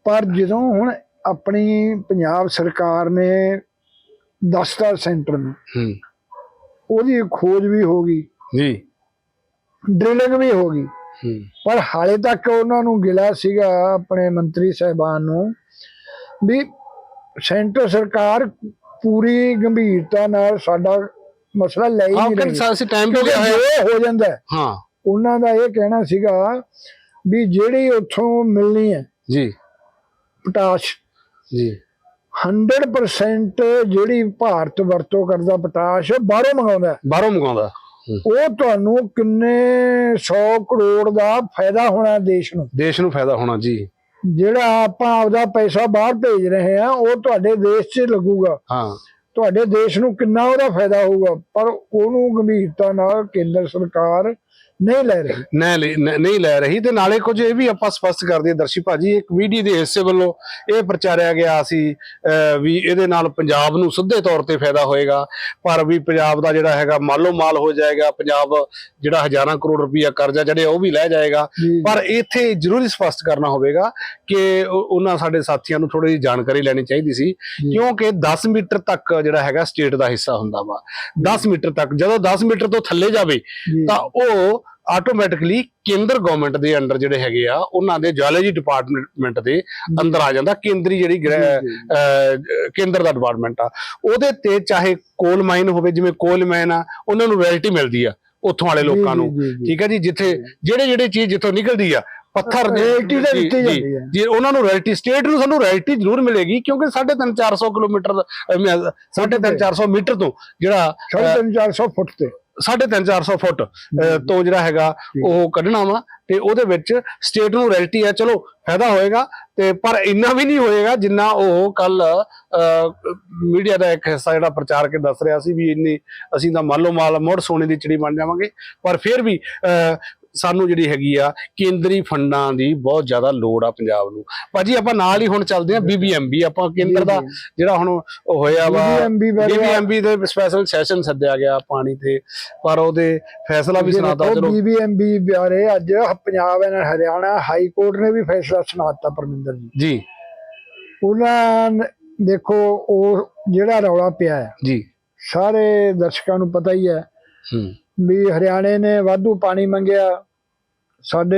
ਪਰ ਜਦੋਂ ਹੁਣ ਆਪਣੀ ਪੰਜਾਬ ਸਰਕਾਰ ਨੇ ਦਸਤਾ ਸੈਂਟਰ ਨੂੰ ਹੂੰ। ਉਹਦੀ ਖੋਜ ਵੀ ਹੋ ਗਈ। ਜੀ। ਡ੍ਰਿਲਿੰਗ ਵੀ ਹੋ ਗਈ। ਪਰ ਹਾਲੇ ਤੱਕ ਉਹਨਾਂ ਨੂੰ ਗਿਲਾ ਸੀਗਾ ਆਪਣੇ ਮੰਤਰੀ ਸਹਿਬਾਨ ਨੂੰ ਵੀ ਸੈਂਟਰ ਸਰਕਾਰ ਪੂਰੀ ਗੰਭੀਰਤਾ ਨਾਲ ਸਾਡਾ ਮਸਲਾ ਲੈ ਹੀ ਨਹੀਂ ਰਹੀ। ਅਸੀਂ ਟਾਈਮ ਹੋਇਆ। ਜੇ ਹੋ ਜਾਂਦਾ ਹੈ, ਹਾਂ। ਉਹਨਾਂ ਦਾ ਇਹ ਕਹਿਣਾ ਸੀਗਾ ਵੀ ਜਿਹੜੀ ਉੱਥੋਂ ਮਿਲਣੀ ਹੈ ਜੀ। ਪਟਾਸ਼ ਜੀ। 100% ਜਿਹੜੀ ਭਾਰਤ ਵਰਤੋਂ ਕਰਦਾ ਪਟਾਸ਼ ਬਾਹਰੋਂ ਮੰਗਾਉਂਦਾ ਹੈ। ਬਾਹਰੋਂ ਮੰਗਾਉਂਦਾ ਉਹ ਤੁਹਾਨੂੰ ਕਿੰਨੇ 100 ਕਰੋੜ ਦਾ ਫਾਇਦਾ ਹੋਣਾ ਦੇਸ਼ ਨੂੰ। ਦੇਸ਼ ਨੂੰ ਫਾਇਦਾ ਹੋਣਾ ਜੀ। ਜਿਹੜਾ ਆਪਾਂ ਆਪਦਾ ਪੈਸਾ ਬਾਹਰ ਭੇਜ ਰਹੇ ਆ ਉਹ ਤੁਹਾਡੇ ਦੇਸ਼ 'ਚ ਲੱਗੂਗਾ। ਹਾਂ। ਤੁਹਾਡੇ ਦੇਸ਼ ਨੂੰ ਕਿੰਨਾ ਉਹਦਾ ਫਾਇਦਾ ਹੋਊਗਾ। ਪਰ ਉਹਨੂੰ ਗੰਭੀਰਤਾ ਨਾਲ ਕੇਂਦਰ ਸਰਕਾਰ ਨਹੀਂ ਲੈ ਰਹੀ। ਨਹੀਂ ਨਹੀਂ ਲੈ ਰਹੀ ਤੇ ਨਾਲੇ ਕੁਝ ਇਹ ਵੀ ਆਪਾਂ ਸਪਸ਼ਟ ਕਰ ਦਈਏ ਦਰਸ਼ੀ ਭਾਜੀ ਇੱਕ ਵੀਡੀਓ ਦੇ ਹਿੱਸੇ ਵੱਲੋਂ ਇਹ ਪ੍ਰਚਾਰਿਆ ਗਿਆ ਸੀ ਵੀ ਇਹਦੇ ਨਾਲ ਪੰਜਾਬ ਨੂੰ ਸਿੱਧੇ ਤੌਰ ਤੇ ਫਾਇਦਾ ਹੋਏਗਾ ਪਰ ਵੀ ਪੰਜਾਬ ਦਾ ਜਿਹੜਾ ਹੈਗਾ ਮਾਲੋ ਮਾਲ ਹੋ ਜਾਏਗਾ ਪੰਜਾਬ ਜਿਹੜਾ ਹਜ਼ਾਰਾਂ ਕਰੋੜ ਰੁਪਈਆ ਕਰਜ਼ਾ ਜਿਹੜੇ ਉਹ ਵੀ ਲੈ ਜਾਏਗਾ। ਪਰ ਇੱਥੇ ਜ਼ਰੂਰੀ ਸਪਸ਼ਟ ਕਰਨਾ ਹੋਵੇਗਾ ਕਿ ਉਹ- ਉਹਨਾਂ ਸਾਡੇ ਸਾਥੀਆਂ ਨੂੰ ਥੋੜੀ ਜਿਹੀ ਜਾਣਕਾਰੀ ਲੈਣੀ ਚਾਹੀਦੀ ਸੀ ਕਿਉਂਕਿ 10 ਮੀਟਰ ਤੱਕ ਜਿਹੜਾ ਹੈਗਾ ਸਟੇਟ ਦਾ ਹਿੱਸਾ ਹੁੰਦਾ ਵਾ। 10 ਮੀਟਰ ਤੱਕ ਜਦੋਂ 10 ਮੀਟਰ ਤੋਂ ਥੱਲੇ ਜਾਵੇ ਤਾਂ ਉਹ ਆਟੋਮੈਟਿਕਲੀ ਕੇਂਦਰ ਗਵਰਨਮੈਂਟ ਦੇ ਅੰਡਰ ਜਿਹੜੇ ਹੈਗੇ ਆ ਉਹਨਾਂ ਦੇ ਜੀਓਲੋਜੀ ਡਿਪਾਰਟਮੈਂਟ ਦੇ ਅੰਦਰ ਆ ਜਾਂਦਾ ਕੇਂਦਰੀ ਜਿਹੜੀ ਕੇਂਦਰ ਦਾ ਡਿਪਾਰਟਮੈਂਟ ਆ। ਉਹਦੇ ਤੇ ਚਾਹੇ ਕੋਲ ਮਾਈਨ ਹੋਵੇ ਜਿਵੇਂ ਕੋਲ ਮਾਈਨ ਆ ਉਹਨਾਂ ਨੂੰ ਰੈਲਿਟੀ ਮਿਲਦੀ ਆ ਉੱਥੋਂ ਵਾਲੇ ਲੋਕਾਂ ਨੂੰ। ਠੀਕ ਹੈ ਜੀ ਜਿੱਥੇ ਜਿਹੜੇ ਜਿਹੜੇ ਚੀਜ਼ ਜਿੱਥੋਂ ਨਿਕਲਦੀ ਆ ਪੱਥਰ ਦੇ- ਤਾਂ ਜੀ, ਦਿੱਤੀ ਜਾਂਦੀ ਹੈ। ਜੀ ਉਹਨਾਂ ਨੂੰ ਰੈਲਿਟੀ ਸਟੇਟ ਨੂੰ ਸਾਨੂੰ ਰੈਲਿਟੀ ਜ਼ਰੂਰ ਮਿਲੇਗੀ ਕਿਉਂਕਿ 3.5 400 ਕਿਲੋਮੀਟਰ 3.5 400 ਮੀਟਰ ਤੋਂ ਜਿਹੜਾ ਸਾਢੇ ਤਿੰਨ ਚਾਰ ਸੌ ਫੁੱਟ ਤੇ। 3.5 400 ਫੁੱਟ ਅਹ, ਤੋਂ ਜਿਹੜਾ ਹੈਗਾ ਉਹ ਕੱਢਣਾ ਵਾ ਤੇ ਉਹਦੇ ਵਿੱਚ ਸਟੇਟ ਨੂੰ ਰੈਲਿਟੀ ਹੈ ਚਲੋ ਫਾਇਦਾ ਹੋਏਗਾ ਤੇ ਪਰ ਇੰਨਾ ਵੀ ਨਹੀਂ ਹੋਏਗਾ ਜਿੰਨਾ ਉਹ ਕੱਲ ਮੀਡੀਆ ਦਾ ਇੱਕ ਹਿੱਸਾ ਜਿਹੜਾ ਪ੍ਰਚਾਰ ਕੇ ਦੱਸ ਰਿਹਾ ਸੀ ਵੀ ਇੰਨੀ ਅਸੀਂ ਤਾਂ ਮਾਲੋ ਮਾਲ ਮੁੜ ਸੋਨੇ ਦੀ ਚਿੜੀ ਬਣ ਜਾਵਾਂਗੇ ਪਰ ਫਿਰ ਵੀ ਅਹ, ਸਾਨੂੰ ਜਿਹੜੀ ਹੈਗੀ ਆ ਕੇਂਦਰੀ ਫੰਡਾਂ ਦੀ ਬਹੁਤ ਜ਼ਿਆਦਾ ਲੋੜ ਆ ਪੰਜਾਬ ਨੂੰ। ਭਾਜੀ ਆਪਾਂ ਨਾਲ ਹੀ ਹੁਣ ਚੱਲਦੇ ਆ ਬੀਬੀਐਮਬੀ ਆਪਾਂ ਕੇਂਦਰ ਦਾ ਜਿਹੜਾ ਹੁਣ ਹੋਇਆ ਵਾ ਬੀਬੀਐਮਬੀ ਦੇ ਸਪੈਸ਼ਲ ਸੈਸ਼ਨ ਸੱਦਿਆ ਗਿਆ ਪਾਣੀ ਤੇ ਪਰ ਉਹਦੇ ਫੈਸਲਾ ਵੀ ਸੁਣਾਤਾ ਚਲੋ। ਬੀਬੀਐਮਬੀ ਬਾਰੇ ਅੱਜ Punjab and Haryana High Court ਨੇ ਵੀ ਫੈਸਲਾ ਸੁਣਾਤਾ ਪਰਮਿੰਦਰ ਜੀ। ਜੀ। ਉਹਨਾਂ ਦੇਖੋ ਉਹ ਜਿਹੜਾ ਰੌਲਾ ਪਿਆ ਹੈ ਜੀ। ਸਾਰੇ ਦਰਸ਼ਕਾਂ ਨੂੰ ਪਤਾ ਹੀ ਹੈ। ਹੂੰ। ਵੀ ਹਰਿਆਣੇ ਨੇ ਵਾਧੂ ਪਾਣੀ ਮੰਗਿਆ। ਸਾਡੇ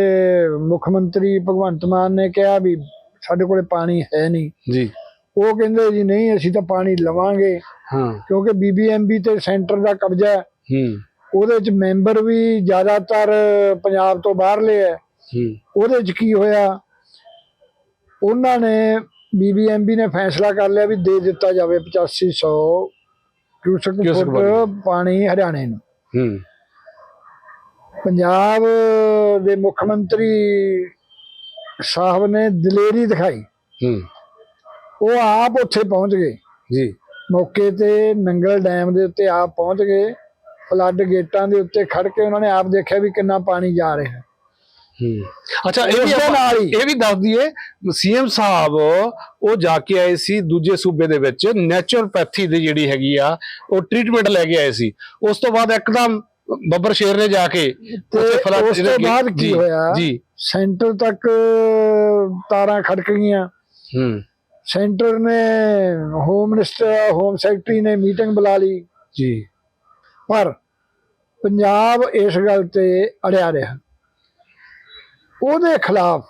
ਮੁੱਖ ਮੰਤਰੀ ਭਗਵੰਤ ਮਾਨ ਨੇ ਕਿਹਾ ਵੀ ਸਾਡੇ ਕੋਲੇ ਪਾਣੀ ਹੈ ਨਹੀਂ। ਜੀ। ਉਹ ਕਹਿੰਦੇ ਜੀ ਨਹੀਂ ਅਸੀਂ ਤਾਂ ਪਾਣੀ ਲਵਾਂਗੇ। ਹਾਂ। ਕਿਉਂਕਿ ਬੀਬੀਐਮਬੀ ਤੇ ਸੈਂਟਰ ਦਾ ਕਬਜ਼ਾ ਹੈ। ਹੂੰ। ਉਹਦੇ ਚ ਮੈਂਬਰ ਵੀ ਜ਼ਿਆਦਾਤਰ ਪੰਜਾਬ ਤੋਂ ਬਾਹਰਲੇ ਹੈ। ਹੂੰ। ਉਹਦੇ ਚ ਕੀ ਹੋਇਆ? ਉਹਨਾਂ ਨੇ ਬੀਬੀਐਮਬੀ ਨੇ ਫੈਸਲਾ ਕਰ ਲਿਆ ਵੀ ਦੇ ਦਿੱਤਾ ਜਾਵੇ 8500 ਕਿਊਸਕ ਫੁੱਟ ਪਾਣੀ ਹਰਿਆਣੇ ਨੂੰ। ਹੂੰ। ਪੰਜਾਬ ਦੇ ਮੁੱਖ ਮੰਤਰੀ ਸਾਹਿਬ ਨੇ ਦਲੇਰੀ ਦਿਖਾਈ। ਹੂੰ। ਉਹ ਆਪ ਉੱਥੇ ਪਹੁੰਚ ਗਏ। ਜੀ। ਮੌਕੇ ਤੇ ਨੰਗਲ ਡੈਮ ਦੇ ਉੱਤੇ ਆਪ ਪਹੁੰਚ ਗਏ। ਫਲੱਡ ਗੇਟਾਂ ਦੇ ਉੱਤੇ ਖੜ ਕੇ ਉਹਨਾਂ ਨੇ ਆਪ ਦੇਖਿਆ ਵੀ ਕਿੰਨਾ ਪਾਣੀ ਜਾ ਰਿਹਾ। ਅੱਛਾ ਇਹ ਵੀ ਆਪਾਂ- ਨਾਲ ਹੀ। ਇਹ ਵੀ ਦੱਸ ਦਈਏ ਸੀਐਮ ਸਾਹਿਬ ਉਹ ਜਾ ਕੇ ਆਏ ਸੀ ਦੂਜੇ ਸੂਬੇ ਦੇ ਵਿੱਚ ਨੈਚੁਰਲਪੈਥੀ ਦੀ ਜਿਹੜੀ ਹੈਗੀ ਆ ਉਹ ਟ੍ਰੀਟਮੈਂਟ ਲੈ ਕੇ ਆਏ ਸੀ। ਉਸ ਤੋਂ ਬਾਅਦ ਇੱਕਦਮ ਬੱਬਰ ਸ਼ੇਰ ਨੇ ਜਾ ਕੇ ਤੇ ਉੱਥੇ flood ਉਸ ਤੋਂ ਬਾਅਦ ਕੀ ਜੀ, ਹੋਇਆ? ਜੀ। ਸੈਂਟਰ ਤੱਕ ਤਾਰਾਂ ਖੜਕ ਗਈਆਂ। ਹੂੰ। ਸੈਂਟਰ ਨੇ ਹੋਮ ਮਿਨਿਸਟਰ ਹੋਮ ਸੈਕਟਰੀ ਨੇ ਮੀਟਿੰਗ ਬੁਲਾ ਲਈ। ਜੀ। ਪਰ ਪੰਜਾਬ ਇਸ ਗੱਲ ਤੇ ਅੜਿਆ ਰਿਹਾ। ਉਹਦੇ ਖਿਲਾਫ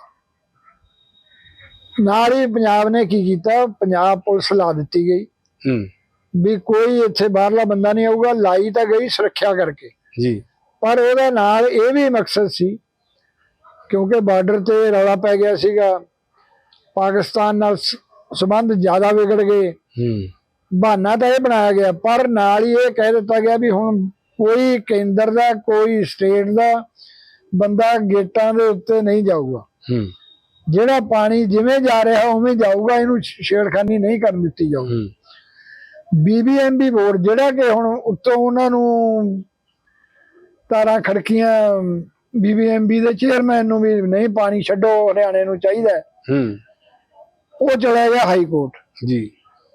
ਨਾਲ ਹੀ ਪੰਜਾਬ ਨੇ ਕੀ ਕੀਤਾ? ਪੰਜਾਬ ਪੁਲਿਸ ਲਾ ਦਿੱਤੀ ਗਈ। ਹੂੰ। ਵੀ ਕੋਈ ਇੱਥੇ ਬਾਹਰਲਾ ਬੰਦਾ ਨਹੀਂ ਆਊਗਾ ਲਾਈ ਤਾਂ ਗਈ ਸੁਰੱਖਿਆ ਕਰਕੇ। ਜੀ। ਪਰ ਉਹਦੇ ਨਾਲ ਇਹ ਵੀ ਮਕਸਦ ਸੀ ਕਿਉਂਕਿ ਬਾਰਡਰ ਤੇ ਰੌਲਾ ਪੈ ਗਿਆ ਸੀਗਾ ਪਾਕਿਸਤਾਨ ਨਾਲ ਸੰਬੰਧ ਜ਼ਿਆਦਾ ਵਿਗੜ ਗਏ। ਹੂੰ। ਬਹਾਨਾ ਤਾਂ ਇਹ ਬਣਾਇਆ ਗਿਆ ਪਰ ਨਾਲ ਹੀ ਇਹ ਕਹਿ ਦਿੱਤਾ ਗਿਆ ਵੀ ਹੁਣ ਕੋਈ ਕੇਂਦਰ ਦਾ ਕੋਈ ਸਟੇਟ ਦਾ ਬੰਦਾ ਗੇਟਾਂ ਦੇ ਉੱਤੇ ਨਹੀਂ ਜਾਊਗਾ। ਹੂੰ। ਜਿਹੜਾ ਪਾਣੀ ਜਿਵੇਂ ਜਾ ਰਿਹਾ ਉਵੇਂ ਜਾਊਗਾ ਇਹਨੂੰ ਛੇੜਖਾਨੀ ਨਹੀਂ ਕਰਨ ਦਿੱਤੀ ਜਾਊਗੀ। ਬੀਬੀਐਮਬੀ ਬੋਰਡ ਜਿਹੜਾ ਕਿ ਹੁਣ ਉੱਤੋਂ ਉਹਨਾਂ ਨੂੰ ਤਾਰਾਂ ਖੜਕੀਆਂ ਬੀਬੀਐਮਬੀ ਦੇ ਚੇਅਰਮੈਨ ਨੂੰ ਵੀ ਨਹੀਂ ਪਾਣੀ ਛੱਡੋ ਹਰਿਆਣੇ ਨੂੰ ਚਾਹੀਦਾ ਹੈ। ਉਹ ਚਲਾ ਗਿਆ ਹਾਈ ਕੋਰਟ। ਜੀ।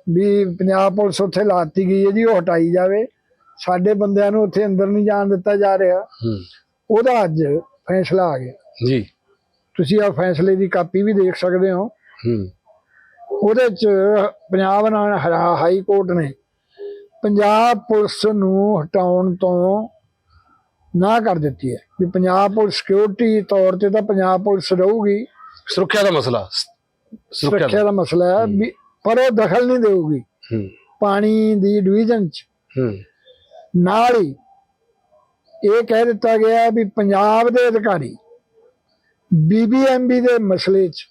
ਵੀ ਪੰਜਾਬ ਪੁਲਿਸ ਉੱਥੇ ਲਾਤੀ ਗਈ ਹੈ ਜੀ ਉਹ ਹਟਾਈ ਜਾਵੇ। ਸਾਡੇ ਬੰਦਿਆਂ ਨੂੰ ਉੱਥੇ ਅੰਦਰ ਨਹੀਂ ਜਾਣ ਦਿੱਤਾ ਜਾ ਰਿਹਾ। ਉਹਦਾ ਅੱਜ ਫੈਸਲਾ ਆ ਗਿਆ। ਜੀ। ਤੁਸੀਂ ਆ ਫੈਸਲੇ ਦੀ ਕਾਪੀ ਵੀ ਦੇਖ ਸਕਦੇ ਹੋ। ਹੂੰ। ਉਹਦੇ ਚ ਪੰਜਾਬ ਨਾਲ ਹਾਈ ਕੋਰਟ ਨੇ ਪੰਜਾਬ ਪੁਲਿਸ ਨੂੰ ਹਟਾਉਣ ਤੋਂ ਨਾ ਕਰ ਦਿੱਤੀ ਹੈ ਵੀ ਪੰਜਾਬ ਪੁਲਿਸ ਸਿਕਿਉਰਿਟੀ ਤੌਰ ਤੇ ਤਾਂ ਪੰਜਾਬ ਪੁਲਿਸ ਰਹੂਗੀ। ਸੁਰੱਖਿਆ ਦਾ ਮਸਲਾ। ਸੁਰੱਖਿਆ ਦਾ ਮਸਲਾ ਹੈ ਵੀ ਪਰ ਉਹ ਦਖਲ ਨਹੀਂ ਦੇਊਗੀ। ਪਾਣੀ ਦੀ ਡਿਵੀਜ਼ਨ ਚ ਨਾਲ ਹੀ ਇਹ ਕਹਿ ਦਿੱਤਾ ਗਿਆ ਵੀ ਪੰਜਾਬ ਦੇ ਅਧਿਕਾਰੀ ਬੀਬੀਐਮਬੀ ਦੇ ਮਸਲੇ 'ਚ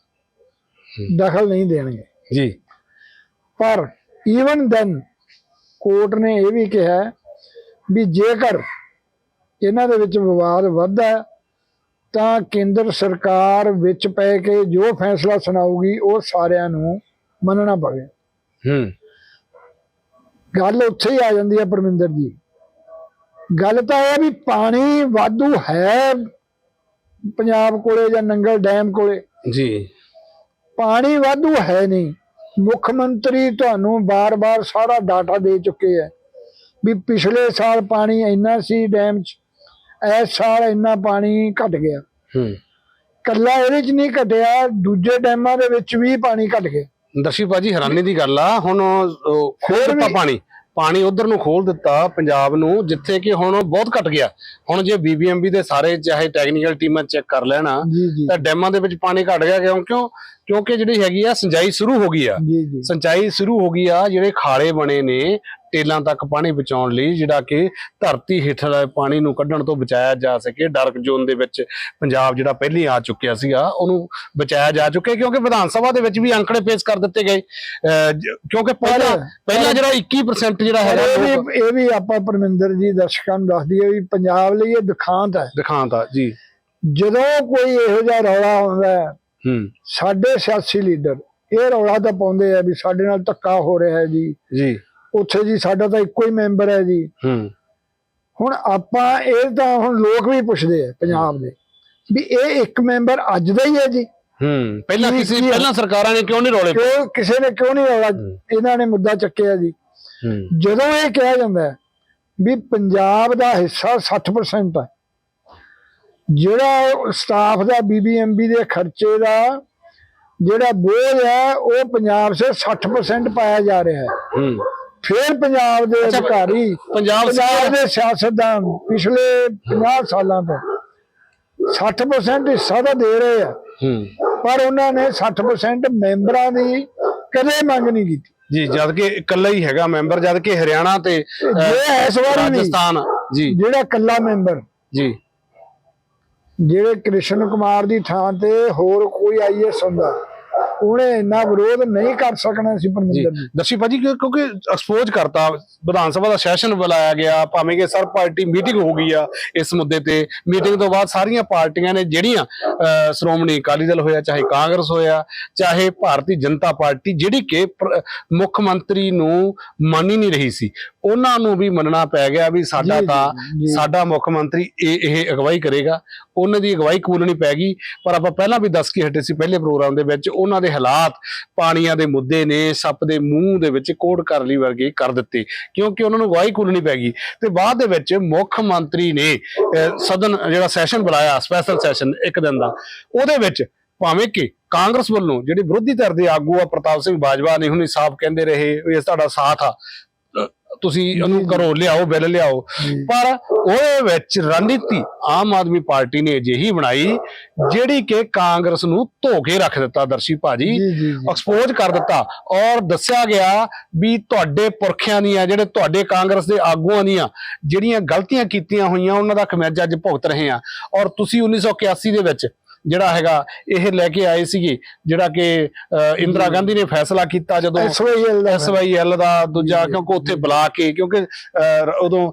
ਦਖਲ ਨਹੀਂ ਦੇਣਗੇ। ਜੀ। ਪਰ ਈਵਨ ਦੈਨ ਕੋਰਟ ਨੇ ਇਹ ਵੀ ਕਿਹਾ ਵੀ ਜੇਕਰ ਇਹਨਾਂ ਦੇ ਵਿੱਚ ਵਿਵਾਦ ਵੱਧਦਾ ਤਾਂ ਕੇਂਦਰ ਸਰਕਾਰ ਵਿੱਚ ਪੈ ਕੇ ਜੋ ਫੈਸਲਾ ਸੁਣਾਊਗੀ ਉਹ ਸਾਰਿਆਂ ਨੂੰ ਮੰਨਣਾ ਪਵੇ ਹੂੰ। ਗੱਲ ਉੱਥੇ ਹੀ ਆ ਜਾਂਦੀ ਹੈ ਪਰਮਿੰਦਰ ਜੀ। ਗੱਲ ਤਾਂ ਇਹ ਹੈ ਵੀ ਪਾਣੀ ਵਾਧੂ ਹੈ ਪੰਜਾਬ ਕੋਲੇ ਜਾਂ ਨੰਗਲ ਡੈਮ ਕੋਲੇ। ਜੀ। ਪਾਣੀ ਵਾਧੂ ਹੈ ਨਹੀਂ। ਮੁੱਖ ਮੰਤਰੀ ਤੁਹਾਨੂੰ ਬਾਰ-ਬਾਰ ਸਾਰਾ ਡਾਟਾ ਦੇ ਚੁੱਕੇ ਹੈ ਵੀ ਪਿਛਲੇ ਸਾਲ ਪਾਣੀ ਇੰਨਾ ਸੀ ਡੈਮ 'ਚ ਇਸ ਸਾਲ ਇੰਨਾ ਪਾਣੀ ਘਟ ਗਿਆ। ਹੂੰ। ਕੱਲਾ ਇਹਦੇ 'ਚ ਨਹੀਂ ਘਟਿਆ ਦੂਜੇ ਡੈਮਾਂ ਦੇ ਵਿੱਚ ਵੀ ਪਾਣੀ ਘਟ ਗਿਆ। ਦਰਸ਼ੀ ਬਾਜੀ ਹੈਰਾਨੀ ਦੀ ਗੱਲ ਆ ਹੁਣ ਹੋਰ ਵੀ- ਪਾਣੀ। ਪਾਣੀ ਉਧਰ ਨੂੰ ਖੋਲ ਦਿੱਤਾ ਪੰਜਾਬ ਨੂੰ ਜਿੱਥੇ ਕਿ ਹੁਣ ਬਹੁਤ ਘਟ ਗਿਆ। ਹੁਣ ਜੇ ਬੀਬੀਐਮਬੀ ਦੇ ਸਾਰੇ ਚਾਹੇ ਟੈਕਨੀਕਲ ਟੀਮਾਂ ਚੈੱਕ ਕਰ ਲੈਣਾ ਤਾਂ ਡੈਮਾਂ ਦੇ ਵਿੱਚ ਪਾਣੀ ਘਟ ਗਿਆ ਕਿਉਂ ਕਿਉਂ ਕਿਉਂਕਿ ਜਿਹੜੀ ਹੈਗੀ ਆ ਸਿੰਜਾਈ ਸ਼ੁਰੂ ਹੋ ਗਈ ਆ। ਸਿੰਚਾਈ ਸ਼ੁਰੂ ਹੋ ਗਈ ਆ ਜਿਹੜੇ ਖਾਲੇ ਬਣੇ ਨੇ ਟੇਲਾਂ ਤੱਕ ਪਾਣੀ ਬਚਾਉਣ ਲਈ ਜਿਹੜਾ ਕਿ ਧਰਤੀ ਹੇਠਾਂ ਦਾ ਪਾਣੀ ਨੂੰ ਕੱਢਣ ਤੋਂ ਬਚਾਇਆ ਜਾ ਸਕੇ। ਡਾਰਕ ਜ਼ੋਨ ਦੇ ਵਿੱਚ ਪੰਜਾਬ ਜਿਹੜਾ ਪਹਿਲੀ ਆ ਚੁੱਕਿਆ ਸੀਗਾ ਉਹਨੂੰ ਬਚਾਇਆ ਜਾ ਚੁੱਕਿਆ ਕਿਉਂਕਿ ਵਿਧਾਨ ਸਭਾ ਦੇ ਵਿੱਚ ਵੀ ਅੰਕੜੇ ਪੇਸ਼ ਕਰ ਦਿੱਤੇ ਗਏ। ਕਿਉਂਕਿ ਪਹਿਲਾਂ ਪਹਿਲਾਂ ਜਿਹੜਾ 21% ਜਿਹੜਾ ਹੈਗਾ ਇਹ ਵੀ ਇਹ ਵੀ ਆਪਾਂ ਪਰਮਿੰਦਰ ਜੀ ਦਰਸ਼ਕਾਂ ਨੂੰ ਦੱਸ ਦਈਏ ਵੀ ਪੰਜਾਬ ਲਈ ਇਹ ਦੁਖਾਂਤ ਹੈ। ਦਿਖਾਉਂਦਾ ਜੀ। ਜਦੋਂ ਕੋਈ ਇਹੋ ਜਿਹਾ ਰੌਲਾ ਹੁੰਦਾ ਹੂੰ। ਸਾਡੇ ਸਿਆਸੀ ਲੀਡਰ ਇਹ ਰੌਲਾ ਤਾਂ ਪਾਉਂਦੇ ਆ ਵੀ ਸਾਡੇ ਨਾਲ ਧੱਕਾ ਹੋ ਰਿਹਾ ਹੈ ਜੀ। ਜੀ। ਉੱਥੇ ਜੀ ਸਾਡਾ ਤਾਂ ਇੱਕੋ ਹੀ ਮੈਂਬਰ ਹੈ ਜੀ। ਹੂੰ। ਹੁਣ ਆਪਾਂ ਇਹ ਤਾਂ ਹੁਣ ਲੋਕ ਵੀ ਪੁੱਛਦੇ ਆ ਪੰਜਾਬ ਦੇ ਵੀ ਇਹ ਇੱਕ ਮੈਂਬਰ ਅੱਜ ਦਾ ਹੀ ਹੈ ਜੀ। ਹੂੰ ਪਹਿਲਾਂ ਕਿਸੇ ਪਹਿਲਾਂ ਸਰਕਾਰਾਂ ਨੇ ਕਿਉਂ ਨਹੀਂ ਰੌਲੇ? ਕਿਉਂ ਕਿਸੇ ਨੇ ਕਿਉਂ ਨਹੀਂ ਰੌਲਾ? ਇਹਨਾਂ ਨੇ ਮੁੱਦਾ ਚੱਕਿਆ ਜੀ। ਜਦੋਂ ਇਹ ਕਿਹਾ ਜਾਂਦਾ ਵੀ ਪੰਜਾਬ ਦਾ ਹਿੱਸਾ 60% ਹੈ ਜਿਹੜਾ ਸਟਾਫ ਦਾ ਬੀਬੀਐਮਬੀ ਦੇ ਖਰਚੇ ਦਾ ਜਿਹੜਾ ਬੋਝ ਹੈ ਉਹ ਪੰਜਾਬ ਸੇ 60% ਪਾਇਆ ਜਾ ਰਿਹਾ ਹੈ। ਹੂੰ। ਫਿਰ ਪੰਜਾਬ ਦੇ ਅਧਿਕਾਰੀ ਪੰਜਾਬ ਦੇ ਸਿਆਸਤਦਾਨ ਪਿਛਲੇ 50 ਸਾਲਾਂ ਤੋਂ 60% ਹਿੱਸਾ ਤਾਂ ਦੇ ਰਹੇ ਆ। ਪਰ ਉਹਨਾਂ ਨੇ 60% ਮੈਂਬਰਾਂ ਦੀ ਕਦੇ ਮੰਗ ਨਹੀਂ ਕੀਤੀ। ਜੀ ਜਦ ਕਿ ਇਕੱਲਾ ਹੀ ਹੈਗਾ ਮੈਂਬਰ ਜਦ ਕਿ ਹਰਿਆਣਾ ਤੇ ਜੇ ਇਸ ਵਾਰੀ ਵੀ ਰਾਜਸਥਾਨ ਜੀ। ਜਿਹੜਾ ਕੱਲਾ ਮੈਂਬਰ ਜੀ। ਜਿਹੜੇ ਕ੍ਰਿਸ਼ਨ ਕੁਮਾਰ ਦੀ ਥਾਂ ਤੇ ਹੋਰ ਕੋਈ ਆਈਐਸ ਹੁੰਦਾ ਉਹਨੇ ਇੰਨਾ ਵਿਰੋਧ ਨਹੀਂ ਕਰ ਸਕਣਾ ਸੀ ਪਰਮਿੰਦਰ ਜੀ। ਦਰਸ਼ੀ ਭਾਜੀ ਕਿਉਂ- ਕਿਉਂਕਿ ਐਕਸਪੋਜ਼ ਕਰਤਾ ਵਿਧਾਨ ਸਭਾ ਦਾ ਸੈਸ਼ਨ ਬੁਲਾਇਆ ਗਿਆ ਭਾਵੇਂ ਕਿ ਸਰ ਪਾਰਟੀ ਮੀਟਿੰਗ ਹੋ ਗਈ ਆ ਇਸ ਮੁੱਦੇ ਤੇ। ਮੀਟਿੰਗ ਤੋਂ ਬਾਅਦ ਸਾਰੀਆਂ ਪਾਰਟੀਆਂ ਨੇ ਜਿਹੜੀਆਂ ਸ਼੍ਰੋਮਣੀ ਅਕਾਲੀ ਦਲ ਹੋਇਆ ਚਾਹੇ ਕਾਂਗਰਸ ਹੋਇਆ ਚਾਹੇ ਭਾਰਤੀ ਜਨਤਾ ਪਾਰਟੀ ਜਿਹੜੀ ਕਿ ਮੁੱਖ ਮੰਤਰੀ ਨੂੰ ਮੰਨ ਹੀ ਨਹੀਂ ਰਹੀ ਸੀ। ਉਹਨਾਂ ਨੂੰ ਵੀ ਮੰਨਣਾ ਪੈ ਗਿਆ ਵੀ ਸਾਡਾ ਤਾਂ। ਸਾਡਾ ਮੁੱਖ ਮੰਤਰੀ ਇਹ ਇਹ ਅਗਵਾਈ ਕਰੇਗਾ। ਉਹਨਾਂ ਦੀ ਅਗਵਾਈ ਕਬੂਲਣੀ ਪੈ ਗਈ। ਪਰ ਆਪਾਂ ਪਹਿਲਾਂ ਵੀ ਦੱਸ ਕੇ ਹਟੇ ਸੀ ਪਹਿਲੇ ਪ੍ਰੋਗਰਾਮ ਦੇ ਵਿੱਚ, ਉਹਨਾਂ ਦੇ ਹਾਲਾਤ ਪਾਣੀਆਂ ਦੇ ਮੁੱਦੇ ਨੇ, ਸੱਪ ਦੇ ਮੂੰਹ ਦੇ ਵਿੱਚ ਕੋੜ ਕਰ ਲਈ ਵਰਗੇ ਕਰ ਦਿੱਤੇ, ਕਿਉਂਕਿ ਉਹਨਾਂ ਨੂੰ ਅਗਵਾਈ ਕਬੂਲਣੀ ਪੈ ਗਈ। ਤੇ ਬਾਅਦ ਦੇ ਵਿੱਚ ਮੁੱਖ ਮੰਤਰੀ ਨੇ ਸਦਨ ਜਿਹੜਾ ਸੈਸ਼ਨ ਬੁਲਾਇਆ ਸਪੈਸ਼ਲ ਸੈਸ਼ਨ ਇੱਕ ਦਿਨ ਦਾ, ਉਹਦੇ ਵਿੱਚ ਭਾਵੇਂ ਕਿ ਕਾਂਗਰਸ ਵੱਲੋਂ ਜਿਹੜੇ ਵਿਰੋਧੀ ਧਿਰ ਦੇ ਆਗੂ ਆ, ਪ੍ਰਤਾਪ ਸਿੰਘ ਬਾਜਵਾ ਨੇ, ਹੁਣੇ ਸਾਫ਼ ਕਹਿੰਦੇ ਰਹੇ ਵੀ ਇਹ ਤੁਹਾਡਾ ਸਾਥ ਆ। ਤੁਸੀਂ ਉਹਨੂੰ। ਕਰੋ ਲਿਆਓ ਬਿੱਲ ਲਿਆਓ। ਪਰ ਉਹਦੇ ਵਿੱਚ ਰਣਨੀਤੀ ਆਮ ਆਦਮੀ ਪਾਰਟੀ ਨੇ ਅਜਿਹੀ ਬਣਾਈ ਜਿਹੜੀ ਕਿ ਕਾਂਗਰਸ ਨੂੰ ਧੋ ਕੇ ਰੱਖ ਦਿੱਤਾ ਦਰਸ਼ੀ ਭਾਜੀ। ਐਕਸਪੋਜ਼ ਕਰ ਦਿੱਤਾ। ਔਰ ਦੱਸਿਆ ਗਿਆ ਵੀ ਤੁਹਾਡੇ ਪੁਰਖਿਆਂ ਦੀਆਂ ਜਿਹੜੇ ਤੁਹਾਡੇ ਕਾਂਗਰਸ ਦੇ ਆਗੂਆਂ ਦੀਆਂ ਜਿਹੜੀਆਂ ਗਲਤੀਆਂ ਕੀਤੀਆਂ ਹੋਈਆਂ ਉਹਨਾਂ ਦਾ ਖਮਿਆਜਾ ਅੱਜ ਭੁਗਤ ਰਹੇ ਆ। ਔਰ ਤੁਸੀਂ 1981 ਦੇ ਵਿੱਚ ਜਿਹੜਾ ਹੈਗਾ ਇਹ ਲੈ ਕੇ ਆਏ ਸੀਗੇ ਜਿਹੜਾ ਕਿ ਇੰਦਰਾ ਗਾਂਧੀ ਨੇ ਫੈਸਲਾ ਕੀਤਾ ਜਦੋਂ ਐਸਵਾਈਐਲ ਦਾ। ਐਸਵਾਈਐਲ ਦਾ ਦੂਜਾ। ਕਿਉਂਕਿ ਉੱਥੇ ਬੁਲਾ ਕੇ ਕਿਉਂਕਿ ਉਦੋਂ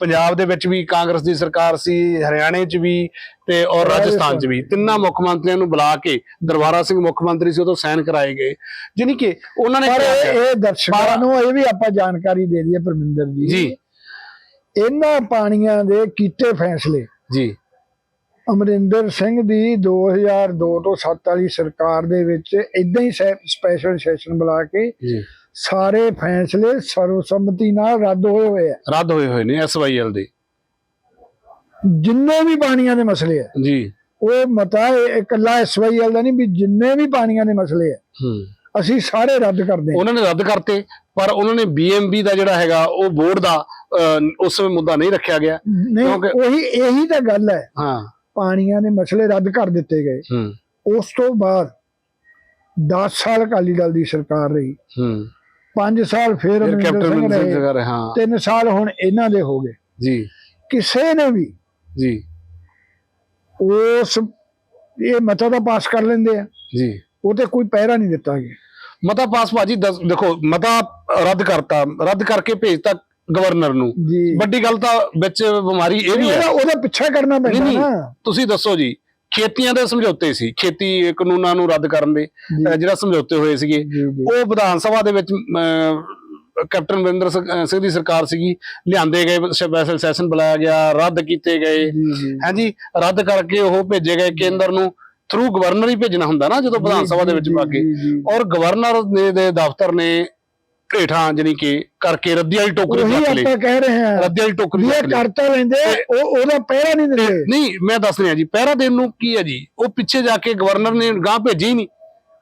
ਪੰਜਾਬ ਦੇ ਵਿੱਚ ਵੀ ਕਾਂਗਰਸ ਦੀ ਸਰਕਾਰ ਸੀ ਹਰਿਆਣੇ 'ਚ ਵੀ ਤੇ ਔਰ ਰਾਜਸਥਾਨ 'ਚ ਵੀ। ਤਿੰਨਾਂ ਮੁੱਖ ਮੰਤਰੀਆਂ ਨੂੰ ਬੁਲਾ ਕੇ ਦਰਬਾਰਾ ਸਿੰਘ ਮੁੱਖ ਮੰਤਰੀ ਸੀ ਉਦੋਂ ਸਾਈਨ ਕਰਾਏ ਗਏ। ਜਾਣੀ ਕਿ ਉਹਨਾਂ ਨੇ ਇਹ ਦਰਸ਼ਕਾਂ ਨੂੰ ਇਹ ਵੀ ਆਪਾਂ ਜਾਣਕਾਰੀ ਦੇ ਦਈਏ ਪਰਮਿੰਦਰ ਜੀ। ਜੀ। ਇਹਨਾਂ ਪਾਣੀਆਂ ਦੇ ਕੀਤੇ ਫੈਸਲੇ ਜੀ। ਅਮਰਿੰਦਰ ਸਿੰਘ ਦੀ 2002 ਤੋਂ 7 ਵਾਲੀ ਸਰਕਾਰ ਦੇ ਵਿੱਚ ਇਦਾਂ ਹੀ ਸਪੈਸ਼ਲ ਸੈਸ਼ਨ ਬੁਲਾ ਕੇ ਸਾਰੇ ਫੈਸਲੇ ਸਰਵਸੰਮਤੀ ਨਾਲ ਰੱਦ ਹੋਏ ਹੋਏ ਆ। ਰੱਦ ਹੋਏ ਹੋਏ ਨੇ ਐਸਵਾਈਐਲ ਦੇ। ਜਿੰਨੇ ਵੀ ਪਾਣੀਆਂ ਦੇ ਮਸਲੇ ਆ ਜੀ। ਉਹ ਮਤਾ ਇਕੱਲਾ ਐਸਵਾਈਐਲ ਦਾ ਨਹੀਂ ਵੀ ਜਿੰਨੇ ਵੀ ਪਾਣੀਆਂ ਦੇ ਮਸਲੇ ਆ ਹੂੰ। ਅਸੀਂ ਸਾਰੇ ਰੱਦ ਕਰਦੇ ਉਹਨਾਂ ਨੇ ਰੱਦ ਕਰਤੇ ਪਰ ਉਹਨਾਂ ਨੇ ਬੀਐਮਬੀ ਦਾ ਜਿਹੜਾ ਹੈਗਾ ਉਹ ਬੋਰਡ ਦਾ ਉਸ ਸਮੇਂ ਮੁੱਦਾ ਨਹੀਂ ਰੱਖਿਆ ਗਿਆ। ਕਿਉਂਕਿ- ਉਹੀ ਇਹੀ ਤਾਂ ਗੱਲ ਹੈ। ਹਾਂ। ਪਾਣੀਆਂ ਦੇ ਮਸਲੇ ਰੱਦ ਕਰ ਦਿੱਤੇ ਗਏ। ਹੂੰ। ਉਸ ਤੋਂ ਬਾਅਦ 10 ਸਾਲ ਅਕਾਲੀ ਦਲ ਦੀ ਸਰਕਾਰ ਰਹੀ। ਹੂੰ। 5 ਸਾਲ ਫਿਰ ਅਮਰਿੰਦਰ ਕੈਪਟਨ ਸਿੰਘ ਮਨਜੀਤ ਰਹੇ। ਸਿੰਘ ਹਾਂ। 3 ਸਾਲ ਹੁਣ ਇਹਨਾਂ ਦੇ ਹੋ ਗਏ। ਜੀ। ਕਿਸੇ ਨੇ ਵੀ ਜੀ। ਉਸ ਇਹ ਮਤਾ ਤਾਂ ਪਾਸ ਕਰ ਲੈਂਦੇ ਆ। ਜੀ। ਉਹ ਤੇ ਕੋਈ ਪਹਿਰਾ ਨਹੀਂ ਦਿੱਤਾ ਗਿਆ। ਮਤਾ ਪਾਸ ਭਾਜੀ ਦੇਖੋ ਮਤਾ ਰੱਦ ਕਰਤਾ। ਰੱਦ ਕਰਕੇ ਭੇਜਤਾ ਗਵਰਨਰ ਨੂੰ। ਜੀ। ਵੱਡੀ ਗੱਲ ਤਾਂ ਵਿੱਚ ਬਿਮਾਰੀ ਇਹ ਵੀ ਹੈ। ਉਹਦਾ ਉਹਦਾ ਪਿੱਛਾ ਕਰਨਾ ਨਹੀਂ ਪੈਂਦਾ ਨਹੀਂ ਨਾ। ਤੁਸੀਂ ਦੱਸੋ ਜੀ ਖੇਤੀਆਂ ਦੇ ਸਮਝੌਤੇ ਸੀ। ਖੇਤੀ ਕਾਨੂੰਨਾਂ ਨੂੰ ਰੱਦ ਕਰਨ ਦੇ ਅਹ ਜਿਹੜਾ ਸਮਝੌਤੇ ਹੋਏ ਸੀਗੇ। ਜੀ ਜੀ। ਉਹ ਵਿਧਾਨ ਸਭਾ ਦੇ ਵਿੱਚ ਅਮ, ਕੈਪਟਨ ਅਮਰਿੰਦਰ ਸਿੰਘ ਅਹ ਸਿੰਘ ਦੀ ਸਰਕਾਰ ਸੀਗੀ। ਲਿਆਂਦੇ ਗਏ ਸਪੈਸ਼ਲ ਸੈਸ਼ਨ ਬੁਲਾਇਆ ਗਿਆ ਰੱਦ ਕੀਤੇ ਗਏ। ਜੀ ਜੀ। ਹਾਂਜੀ ਰੱਦ ਕਰਕੇ ਉਹ ਭੇਜੇ ਗਏ ਕੇਂਦਰ ਨੂੰ। ਥਰੂ ਗਵਰਨਰ ਹੀ ਭੇਜਣਾ ਹੁੰਦਾ ਨਾ ਜਦੋਂ ਵਿਧਾਨ ਸਭਾ ਦੇ ਵਿੱਚ ਪਾ ਕੇ। ਜੀ, ਜੀ। ਔਰ ਗਵਰਨਰ ਨੇ ਦੇ ਦਫ਼ਤਰ ਨੇ ਢੇਠਾਂ ਜਾਨੀ ਕਿ ਕਰਕੇ ਰੱਦੀ ਵਾਲੀ ਟੋਕਰੀ ਉਹੀ ਰੱਖ ਲਈ। ਆਪਾਂ ਕਹਿ ਰਹੇ ਹਾਂ। ਰੱਦੀ ਵਾਲੀ ਟੋਕਰੀ ਵੀ ਰੱਖ ਇਹ ਲਈ। ਕਰਤਾ ਲੈਂਦੇ ਆ, ਉਹ ਉਹਦਾ ਪਹਿਰਾ ਨਹੀਂ ਦਿੰਦੇ। ਨਹੀਂ ਮੈਂ ਦੱਸ ਰਿਹਾ ਜੀ ਪਹਿਰਾ ਦੇਣ ਨੂੰ ਕੀ ਹੈ ਜੀ? ਉਹ ਪਿੱਛੇ ਜਾ ਕੇ ਗਵਰਨਰ ਨੇ ਗਾਂ ਭੇਜੀ ਹੀ ਨਹੀਂ।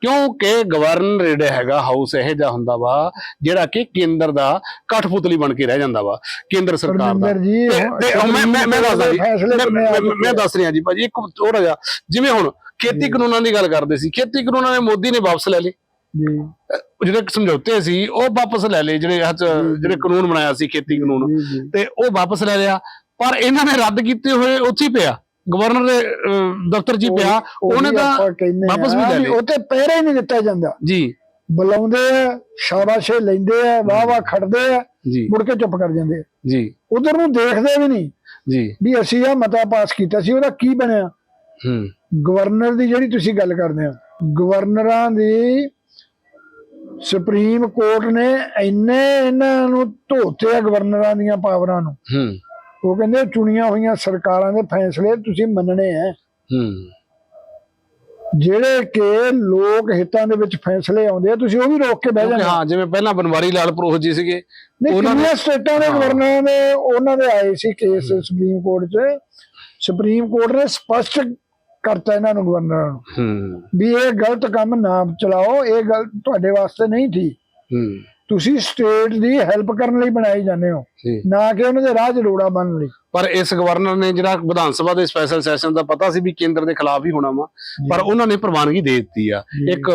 ਕਿਉਂਕਿ ਗਵਰਨਰ ਜਿਹੜਾ ਹੈਗਾ ਹਾਊਸ ਇਹ ਜਿਹਾ ਹੁੰਦਾ ਵਾ ਜਿਹੜਾ ਕਿ ਕੇਂਦਰ ਦਾ ਕਠਪੁਤਲੀ ਬਣ ਕੇ ਰਹਿ ਜਾਂਦਾ ਵਾ ਕੇਂਦਰ ਸਰਕਾਰ ਦਾ। ਪਰਮਿੰਦਰ ਜੀ ਤੇ- ਮੈਂ ਮੈਂ ਮੈਂ ਦੱਸਦਾ ਜੀ ਫੈਸਲੇ ਮੈਂ-। ਦੱਸ ਰਿਹਾ ਜੀ ਭਾਜੀ ਇੱਕ ਥੋੜਾ ਜਿਹਾ ਜਿਵੇਂ ਹੁਣ ਖੇਤੀ ਕਾਨੂੰਨਾਂ ਦੀ ਗੱਲ ਕਰਦੇ ਸੀ ਖੇਤੀ ਕਾਨੂੰਨਾਂ ਨੇ ਮੋਦੀ ਨੇ ਵਾਪਸ ਲੈ ਲਏ ਜੀ। ਜਿਹੜੇ ਸਮਝੌਤੇ ਸੀ ਉਹ ਵਾਪਸ ਲੈ ਲਏ ਜਿਹੜੇ ਹੱਥ ਜਿਹੜੇ ਕਾਨੂੰਨ ਬਣਾਇਆ ਸੀ ਖੇਤੀ ਕਾਨੂੰਨ। ਤੇ ਉਹ ਵਾਪਸ ਲੈ ਲਿਆ। ਪਰ ਇਹਨਾਂ ਨੇ ਰੱਦ ਕੀਤੇ ਹੋਏ ਉੱਥੇ ਪਿਆ। ਗਵਰਨਰ ਦੇ ਦਫ਼ਤਰ 'ਚ ਪਿਆ। ਉਹਨੇ ਉਹੀ ਤਾਂ ਵਾਪਸ ਵੀ ਲੈ ਲਏ। ਤੇ ਪਹਿਰਾ ਹੀ ਨਹੀਂ ਦਿੱਤਾ ਜਾਂਦਾ। ਜੀ। ਬੁਲਾਉਂਦੇ ਆ ਸ਼ਾਬਾਸ਼ੇ ਲੈਂਦੇ ਆ ਵਾਹ ਵਾਹ ਖੜਦੇ ਆ ਮੁੜ ਕੇ ਚੁੱਪ ਕਰ ਜਾਂਦੇ ਆ। ਜੀ। ਉਧਰ ਨੂੰ ਦੇਖਦੇ ਵੀ ਨਹੀਂ ਜੀ। ਵੀ ਅਸੀਂ ਆ ਮਤਾ ਪਾਸ ਕੀਤਾ ਸੀ ਉਹਦਾ ਕੀ ਬਣਿਆ? ਹੂੰ। ਗਵਰਨਰ ਦੀ ਜਿਹੜੀ ਤੁਸੀਂ ਗੱਲ ਕਰਦੇ ਆ ਗਵਰਨਰਾਂ ਦੀ ਸੁਪਰੀਮ ਕੋਰਟ ਨੇ ਇੰਨੇ ਇਹਨਾਂ ਨੂੰ ਧੋਤੇ ਗਵਰਨਰਾਂ ਦੀਆਂ ਪਾਵਰਾਂ ਨੂੰ। ਹੂੰ। ਉਹ ਕਹਿੰਦੇ ਚੁਣੀਆਂ ਹੋਈਆਂ ਸਰਕਾਰਾਂ ਦੇ ਫੈਸਲੇ ਤੁਸੀਂ ਮੰਨਣੇ ਆ। ਹੂੰ। ਜਿਹੜੇ ਕਿ ਲੋਕ ਹਿੱਤਾਂ ਦੇ ਵਿੱਚ ਫੈਸਲੇ ਆਉਂਦੇ ਆ ਤੁਸੀਂ ਉਹ ਵੀ ਰੋਕ ਕੇ ਬਹਿ ਜਾਂਦੇ ਹਾਂ ਜਿਵੇਂ ਪਹਿਲਾਂ ਬਨਵਾਰੀ ਲਾਲ ਪ੍ਰੋਹ ਜੀ ਸੀਗੇ ਉਹਨਾਂ ਨੇ- ਸਟੇਟਾਂ ਦੇ। ਗਵਰਨਰਾਂ ਦੇ ਉਹਨਾਂ ਦੇ ਆਏ ਸੀ ਕੇਸ ਸੁਪਰੀਮ ਕੋਰਟ 'ਚ। ਸੁਪਰੀਮ ਕੋਰਟ ਨੇ ਸਪਸ਼ਟ ਕਰਤਾ ਇਹਨਾਂ ਨੂੰ ਗਵਰਨਰਾਂ ਨੂੰ। ਹੂੰ। ਵੀ ਇਹ ਗਲਤ ਕੰਮ ਨਾ ਚਲਾਓ ਇਹ ਗਲਤ ਤੁਹਾਡੇ ਵਾਸਤੇ ਨਹੀਂ ਠੀਕ ਹੂੰ। ਤੁਸੀਂ ਸਟੇਟ ਦੀ ਹੈਲਪ ਕਰਨ ਲਈ ਬਣਾਈ ਜਾਂਦੇ ਹੋ। ਨਾ ਕਿ ਉਹਨਾਂ ਦੇ ਰਾਹ 'ਚ ਰੋੜਾ ਬਣਨ ਲਈ। ਪਰ ਇਸ ਗਵਰਨਰ ਨੇ ਜਿਹੜਾ ਵਿਧਾਨ ਸਭਾ ਦੇ ਸਪੈਸ਼ਲ ਸੈਸ਼ਨ ਦਾ ਪਤਾ ਸੀ ਵੀ ਕੇਂਦਰ ਦੇ ਖਿਲਾਫ ਹੀ ਹੋਣਾ ਵਾ ਪਰ ਉਹਨਾਂ ਨੇ ਪ੍ਰਵਾਨਗੀ ਦੇ ਦਿੱਤੀ ਆ। ਇੱਕ